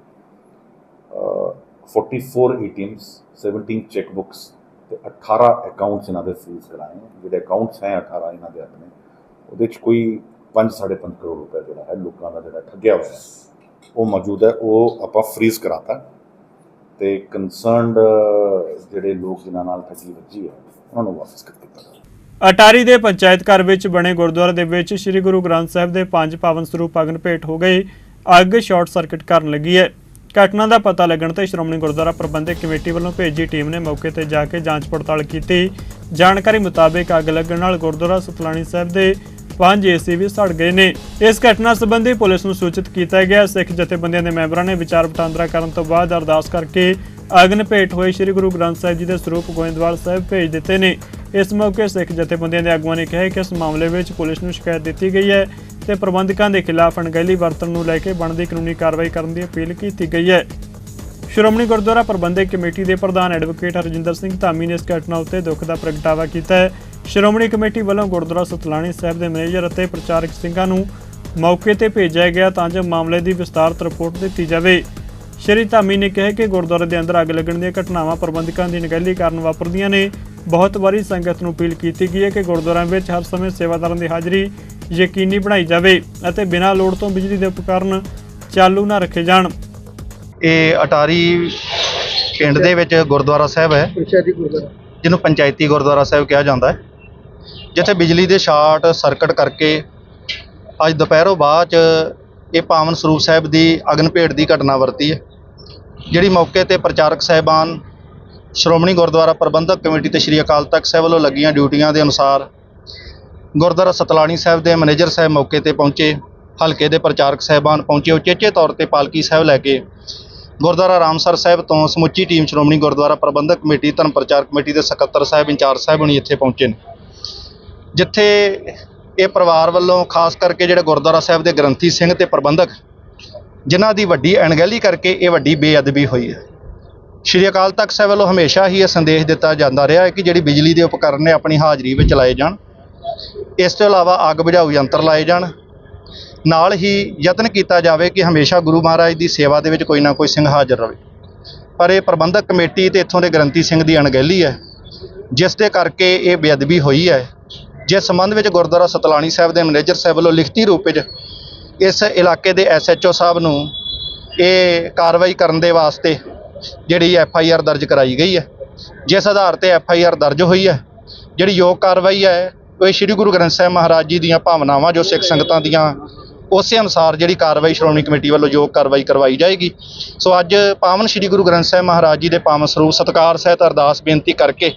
ਅਹ 44 ATMs 17 ਚੈੱਕ ਬੁੱਕਸ ਤੇ 18 ਅਕਾਊਂਟਸ ਇਹਨਾਂ ਦੇ ਫ੍ਰੀਜ਼ ਕਰਾਏ ਜਿਹੜੇ ਅਕਾਊਂਟਸ ਹੈ 18 ਇਹਨਾਂ ਦੇ ਆਪਣੇ, ਉਹਦੇ ਚ ਕੋਈ 5.5 ਕਰੋੜ ਰੁਪਏ ਜਿਹੜਾ ਹੈ ਲੋਕਾਂ ਦਾ ਜਿਹੜਾ ਠੱਗਿਆ ਹੋਇਆ ਉਹ ਮੌਜੂਦ ਹੈ, ਉਹ ਆਪਾਂ ਫ੍ਰੀਜ਼ ਕਰਾਤਾ। ਤੇ ਕੰਸਰਨਡ ਜਿਹੜੇ ਲੋਕ ਜਿਨ੍ਹਾਂ ਨਾਲ ਠੱਗੀ ਵੱਜੀ ਹੈ ਉਹਨਾਂ ਨੂੰ ਵਾਪਸ ਕਰ ਦਿੱਤਾ ਜਾਵੇ। ਅਟਾਰੀ ਦੇ ਪੰਚਾਇਤ ਘਰ ਵਿੱਚ ਬਣੇ ਗੁਰਦੁਆਰੇ ਦੇ ਵਿੱਚ ਸ੍ਰੀ ਗੁਰੂ ਗ੍ਰੰਥ ਸਾਹਿਬ ਦੇ ਪੰਜ ਪਾਵਨ ਸਰੂਪ ਅਗਨ ਭੇਟ ਹੋ ਗਏ। ਅੱਗ ਸ਼ਾਰਟ ਸਰਕਟ ਕਰਨ ਲੱਗੀ ਹੈ। ਘਟਨਾ ਦਾ ਪਤਾ ਲੱਗਣ ਤੇ ਸ਼੍ਰੋਮਣੀ ਗੁਰਦੁਆਰਾ ਪ੍ਰਬੰਧਕ ਕਮੇਟੀ ਵੱਲੋਂ ਭੇਜੀ ਟੀਮ ਨੇ ਮੌਕੇ ਤੇ ਜਾ ਕੇ ਜਾਂਚ ਪੜਤਾਲ ਕੀਤੀ। ਜਾਣਕਾਰੀ ਮੁਤਾਬਕ ਅੱਗ ਲੱਗਣ ਨਾਲ ਗੁਰਦੁਆਰਾ ਸਤਲਾਣੀ ਸਾਹਿਬ ਦੇ ਪੰਜ ਏਸੀ ਵੀ ਸੜ ਗਏ ਨੇ। ਇਸ ਘਟਨਾ ਸੰਬੰਧੀ ਪੁਲਿਸ ਨੂੰ ਸੂਚਿਤ ਕੀਤਾ ਗਿਆ। ਸਿੱਖ ਜਥੇਬੰਦੀਆਂ ਦੇ ਮੈਂਬਰਾਂ ਨੇ ਵਿਚਾਰ ਵਟਾਂਦਰਾ ਕਰਨ ਤੋਂ ਬਾਅਦ ਅਰਦਾਸ ਕਰਕੇ ਅਗਨ ਭੇਟ ਹੋਏ ਸ੍ਰੀ ਗੁਰੂ ਗ੍ਰੰਥ ਸਾਹਿਬ ਜੀ ਦੇ ਸਰੂਪ ਗੋਇੰਦਵਾਲ ਸਾਹਿਬ ਭੇਜ ਦਿੱਤੇ ਨੇ। ਇਸ ਮੌਕੇ ਸਿੱਖ ਜਥੇਬੰਦੀਆਂ ਦੇ ਆਗੂਆਂ ਨੇ ਕਿਹਾ ਕਿ ਇਸ ਮਾਮਲੇ ਵਿੱਚ ਪੁਲਿਸ ਨੂੰ ਸ਼ਿਕਾਇਤ ਦਿੱਤੀ ਗਈ ਹੈ ਤੇ ਪ੍ਰਬੰਧਕਾਂ ਦੇ ਖਿਲਾਫ ਅਣਗਹਿਲੀ ਵਰਤਣ ਨੂੰ ਲੈ ਕੇ ਬਣਦੀ ਕਾਨੂੰਨੀ ਕਾਰਵਾਈ ਕਰਨ ਦੀ ਅਪੀਲ ਕੀਤੀ ਗਈ ਹੈ। ਸ਼੍ਰੋਮਣੀ ਗੁਰਦੁਆਰਾ ਪ੍ਰਬੰਧਕ ਕਮੇਟੀ ਦੇ ਪ੍ਰਧਾਨ ਐਡਵੋਕੇਟ ਹਰਜਿੰਦਰ ਸਿੰਘ ਧਾਮੀ ਨੇ ਇਸ ਘਟਨਾ ਉੱਤੇ ਦੁੱਖ ਦਾ ਪ੍ਰਗਟਾਵਾ ਕੀਤਾ ਹੈ। ਸ਼੍ਰੋਮਣੀ ਕਮੇਟੀ ਵੱਲੋਂ ਗੁਰਦੁਆਰਾ ਸਤਲਾਣੀ ਸਾਹਿਬ ਦੇ ਮੈਨੇਜਰ ਅਤੇ ਪ੍ਰਚਾਰਕ ਸਿੰਘਾਂ ਨੂੰ ਮੌਕੇ ਤੇ ਭੇਜਿਆ ਗਿਆ ਤਾਂ ਜੋ ਮਾਮਲੇ ਦੀ ਵਿਸਤਾਰਤ ਰਿਪੋਰਟ ਦਿੱਤੀ ਜਾਵੇ। ਸ਼੍ਰੀ ਧਾਮੀ ਨੇ ਕਿਹਾ ਕਿ ਗੁਰਦੁਆਰੇ ਦੇ ਅੰਦਰ ਅੱਗ ਲੱਗਣ ਦੀਆਂ ਘਟਨਾਵਾਂ ਪ੍ਰਬੰਧਕਾਂ ਦੀ ਨਿਗਹਿਲੀ ਕਾਰਨ ਵਾਪਰਦੀਆਂ ਨੇ। ਬਹੁਤ ਵਾਰੀ ਸੰਗਤ ਨੂੰ ਅਪੀਲ ਕੀਤੀ ਗਈ ਹੈ ਕਿ ਗੁਰਦੁਆਰਿਆਂ ਵਿੱਚ ਹਰ ਸਮੇਂ ਸੇਵਾਦਾਰਾਂ ਦੀ ਹਾਜ਼ਰੀ ਯਕੀਨੀ ਬਣਾਈ ਜਾਵੇ ਅਤੇ ਬਿਨਾਂ ਲੋੜ ਤੋਂ ਬਿਜਲੀ ਦੇ ਉਪਕਰਨ ਚਾਲੂ ਨਾ ਰੱਖੇ ਜਾਣ। ਇਹ ਅਟਾਰੀ ਪਿੰਡ ਦੇ ਵਿੱਚ ਗੁਰਦੁਆਰਾ ਸਾਹਿਬ ਹੈ। ਜਿਹਨੂੰ ਪੰਚਾਇਤੀ ਗੁਰਦੁਆਰਾ ਸਾਹਿਬ ਕਿਹਾ ਜਾਂਦਾ ਹੈ। ਜਿੱਥੇ ਬਿਜਲੀ ਦੇ ਸ਼ਾਰਟ ਸਰਕਟ ਕਰਕੇ ਅੱਜ ਦੁਪਹਿਰੋਂ ਬਾਅਦ ਚ ਇਹ ਪਾਵਨ ਸਰੂਪ ਸਾਹਿਬ ਦੀ ਅਗਨ ਭੇਟ ਦੀ ਘਟਨਾ ਵਰਤੀ ਹੈ, ਜਿਹੜੀ ਮੌਕੇ ਤੇ ਪ੍ਰਚਾਰਕ ਸਾਹਿਬਾਨ, ਸ਼੍ਰੋਮਣੀ ਗੁਰਦੁਆਰਾ ਪ੍ਰਬੰਧਕ ਕਮੇਟੀ ਤੇ ਸ਼੍ਰੀ ਅਕਾਲ ਤਖਤ ਸਾਹਿਬ ਵੱਲੋਂ ਲੱਗੀਆਂ ਡਿਊਟੀਆਂ ਦੇ ਅਨੁਸਾਰ ਗੁਰਦੁਆਰਾ ਸਤਲਾਣੀ ਸਾਹਿਬ ਦੇ ਮੈਨੇਜਰ ਸਾਹਿਬ ਮੌਕੇ ਤੇ ਪਹੁੰਚੇ, ਹਲਕੇ ਦੇ ਪ੍ਰਚਾਰਕ ਸਾਹਿਬਾਨ ਪਹੁੰਚੇ ਉਚੇਚੇ ਤੌਰ ਤੇ ਪਾਲਕੀ ਸਾਹਿਬ ਲੈ ਕੇ ਗੁਰਦੁਆਰਾ ਰਾਮਸਰ ਸਾਹਿਬ ਤੋਂ ਸਮੁੱਚੀ team Shiromani Gurdwara Prabandhak committee, Dharam Parchar committee ਦੇ ਸਕੱਤਰ ਸਾਹਿਬ, ਇੰਚਾਰਜ ਸਾਹਿਬ ਹੁਣੀ ਇੱਥੇ ਪਹੁੰਚੇ ਨੇ। ਜਿੱਥੇ ਇਹ ਪਰਿਵਾਰ ਵੱਲੋਂ ਖਾਸ ਕਰਕੇ ਜਿਹੜੇ ਗੁਰਦੁਆਰਾ ਸਾਹਿਬ ਦੇ ਗ੍ਰੰਥੀ ਸਿੰਘ ਤੇ ਪ੍ਰਬੰਧਕ ਜਿਨ੍ਹਾਂ ਦੀ ਵੱਡੀ ਅਣਗਹਿਲੀ ਕਰਕੇ ਇਹ ਵੱਡੀ ਬੇਅਦਬੀ ਹੋਈ ਹੈ। ਸ਼੍ਰੀ ਅਕਾਲ ਤਖਤ ਸਾਹਿਬ ਵੱਲੋਂ ਹਮੇਸ਼ਾ ਹੀ ਇਹ ਸੰਦੇਸ਼ ਦਿੱਤਾ ਜਾਂਦਾ ਰਿਹਾ ਹੈ ਕਿ ਜਿਹੜੀ ਬਿਜਲੀ ਦੇ ਉਪਕਰਨ ਨੇ ਆਪਣੀ ਹਾਜ਼ਰੀ ਵਿੱਚ ਲਾਏ ਜਾਣ, ਇਸ ਤੋਂ ਇਲਾਵਾ ਅੱਗ ਬੁਝਾਊ ਯੰਤਰ ਲਾਏ ਜਾਣ, ਨਾਲ ਹੀ ਯਤਨ ਕੀਤਾ ਜਾਵੇ ਕਿ ਹਮੇਸ਼ਾ ਗੁਰੂ ਮਹਾਰਾਜ ਦੀ ਸੇਵਾ ਦੇ ਵਿੱਚ ਕੋਈ ਨਾ ਕੋਈ ਸਿੰਘ ਹਾਜ਼ਰ ਰਹੇ। ਪਰ ਇਹ ਪ੍ਰਬੰਧਕ ਕਮੇਟੀ ਤੇ ਇੱਥੋਂ ਦੇ ਗ੍ਰੰਥੀ ਸਿੰਘ ਦੀ ਅਣਗਹਿਲੀ ਹੈ, ਜਿਸ ਦੇ ਕਰਕੇ ਇਹ ਬੇਅਦਬੀ ਹੋਈ ਹੈ। ਜਿਸ ਸੰਬੰਧ ਵਿੱਚ ਗੁਰਦੁਆਰਾ ਸਤਲਾਣੀ ਸਾਹਿਬ ਦੇ ਮੈਨੇਜਰ ਸਾਹਿਬ ਵੱਲੋਂ ਲਿਖਤੀ ਰੂਪ ਵਿੱਚ ਇਸ ਇਲਾਕੇ ਦੇ ਐਸਐਚਓ ਸਾਹਿਬ ਨੂੰ ਇਹ ਕਾਰਵਾਈ ਕਰਨ ਦੇ ਵਾਸਤੇ ਜਿਹੜੀ ਐਫ ਆਈ ਆਰ ਦਰਜ ਕਰਾਈ ਗਈ ਹੈ। ਜਿਸ ਆਧਾਰ ਤੇ ਐਫ ਆਈ ਆਰ ਦਰਜ ਹੋਈ ਹੈ। ਜਿਹੜੀ ਯੋਗ ਕਾਰਵਾਈ ਹੈ, ਉਹ ਇਹ ਸ੍ਰੀ ਗੁਰੂ ਗ੍ਰੰਥ ਸਾਹਿਬ ਮਹਾਰਾਜ ਜੀ ਦੀਆਂ ਭਾਵਨਾਵਾਂ, ਜੋ ਸਿੱਖ ਸੰਗਤਾਂ ਦੀਆਂ, ਉਸੇ ਅਨੁਸਾਰ ਜਿਹੜੀ ਕਾਰਵਾਈ ਸ਼੍ਰੋਮਣੀ ਕਮੇਟੀ ਵੱਲੋਂ ਯੋਗ ਕਾਰਵਾਈ ਕਰਵਾਈ ਜਾਏਗੀ। ਸੋ ਅੱਜ ਪਾਵਨ ਸ੍ਰੀ ਗੁਰੂ ਗ੍ਰੰਥ ਸਾਹਿਬ ਮਹਾਰਾਜ ਜੀ ਦੇ ਪਾਵਨ ਸਰੂਪ ਸਤਕਾਰ ਸਹਿਤ ਅਰਦਾਸ ਬੇਨਤੀ ਕਰਕੇ